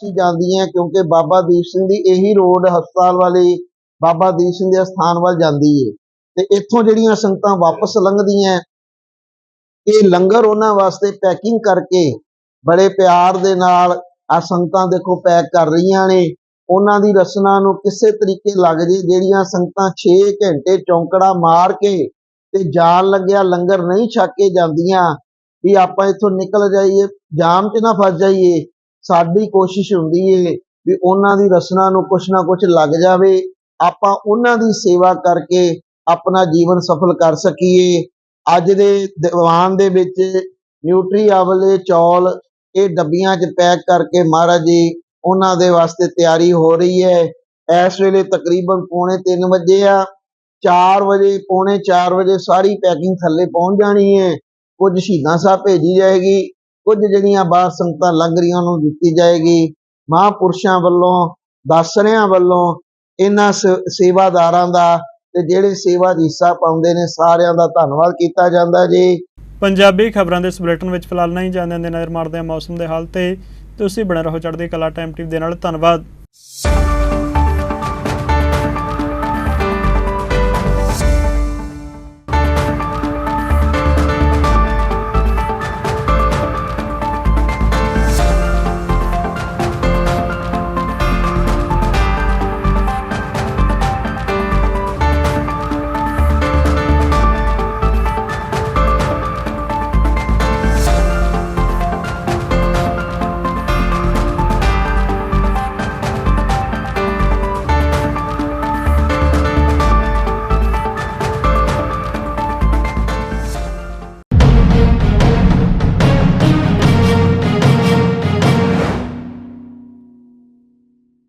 ਸੀ ਜਾਂਦੀਆਂ ਕਿਉਂਕਿ ਬਾਬਾ ਦੀਪ ਸਿੰਘ ਦੀ ਇਹੀ ਰੋਡ ਹਸਪਤਾਲ ਵਾਲੀ ਬਾਬਾ ਦੀਪ ਸਿੰਘ ਦੇ ਸਥਾਨ ਵੱਲ ਜਾਂਦੀ ਏ। ਤੇ ਇੱਥੋਂ ਜਿਹੜੀਆਂ ਸੰਗਤਾਂ ਵਾਪਸ ਲੰਘਦੀਆਂ ਇਹ ਲੰਗਰ ਉਹਨਾਂ ਵਾਸਤੇ ਪੈਕਿੰਗ ਕਰਕੇ ਬੜੇ ਪਿਆਰ ਦੇ ਨਾਲ ਆ ਸੰਗਤਾਂ ਦੇਖੋ ਪੈਕ ਕਰ ਰਹੀਆਂ ਨੇ। ਉਹਨਾਂ ਦੀ ਰਸਨਾ ਨੂੰ ਕਿਸੇ ਤਰੀਕੇ ਲੱਗ ਜੇ ਜਿਹੜੀਆਂ ਸੰਗਤਾਂ 6 ਘੰਟੇ ਚੌਂਕੜਾ ਮਾਰ ਕੇ ਤੇ ਜਾਣ ਲੱਗਿਆ ਲੰਗਰ ਨਹੀਂ ਛੱਕ ਕੇ ਜਾਂਦੀਆਂ ਵੀ ਆਪਾਂ ਇੱਥੋਂ ਨਿਕਲ ਜਾਈਏ, ਜਾਮ 'ਚ ਨਾ ਫਸ ਜਾਈਏ। ਸਾਡੀ ਕੋਸ਼ਿਸ਼ ਹੁੰਦੀ ਏ ਵੀ ਉਹਨਾਂ ਦੀ ਰਸਨਾ ਨੂੰ ਕੁਛ ਨਾ ਕੁਛ ਲੱਗ ਜਾਵੇ, ਆਪਾਂ ਉਹਨਾਂ ਦੀ ਸੇਵਾ ਕਰਕੇ ਆਪਣਾ ਜੀਵਨ ਸਫਲ ਕਰ ਸਕੀਏ। ਅੱਜ ਦੇ ਦੀਵਾਨ ਦੇ ਵਿੱਚ ਨਿਊਟਰੀ ਆਵਲੇ ਚੌਲ ਇਹ ਡੱਬੀਆਂ 'ਚ ਪੈਕ ਕਰਕੇ ਮਹਾਰਾਜ ਜੀ, ਉਹਨਾਂ ਦੇ ਵਾਸਤੇ ਤਿਆਰੀ ਹੋ ਰਹੀ ਹੈ। ਇਸ ਵੇਲੇ ਤਕਰੀਬਨ ਪੌਣੇ 3 ਵਜੇ ਆ 4 ਵਜੇ, ਪੌਣੇ 4 ਵਜੇ ਸਾਰੀ ਪੈਕਿੰਗ ਥੱਲੇ ਪਹੁੰਚ ਜਾਣੀ ਹੈ। ਕੁਝ ਸ਼ਹੀਦਾਂ ਸਾਹਿਬ ਭੇਜੀ ਜਾਏਗੀ। ਕੁਝ ਜਿਹੜੀਆਂ ਬਾਹਰ ਸੰਗਤਾਂ ਲੱਗ ਰਹੀਆਂ ਉਹਨੂੰ ਦਿੱਤੀ ਜਾਏਗੀ। ਮਹਾਂਪੁਰਸ਼ਾਂ ਵੱਲੋਂ, ਦਾਸਰਿਆਂ ਵੱਲੋਂ ਇਹਨਾਂ ਸ- ਸੇਵਾਦਾਰਾਂ ਦਾ ਤੇ ਜਿਹੜੇ ਸੇਵਾ 'ਚ ਹਿੱਸਾ ਪਾਉਂਦੇ ਨੇ ਸਾਰਿਆਂ ਦਾ ਧੰਨਵਾਦ ਕੀਤਾ ਜਾਂਦਾ ਜੀ। ਪੰਜਾਬੀ ਖਬਰਾਂ ਦੇ ਇਸ ਬੁਲੇਟਿਨ ਵਿੱਚ ਫਿਲਹਾਲ ਨਹੀਂ ਜਾਂਦੇ ਦੇ ਨਜ਼ਰ ਮਾਰਦੇ ਹਾਂ ਮੌਸਮ ਦੇ ਹਾਲ ਤੇ। ਤੁਸੀਂ ਬਣੇ ਰਹੋ ਚੜ੍ਹਦੀ ਕਲਾ ਟਾਈਮ ਟੀਵੀ ਦੇ ਨਾਲ। ਧੰਨਵਾਦ।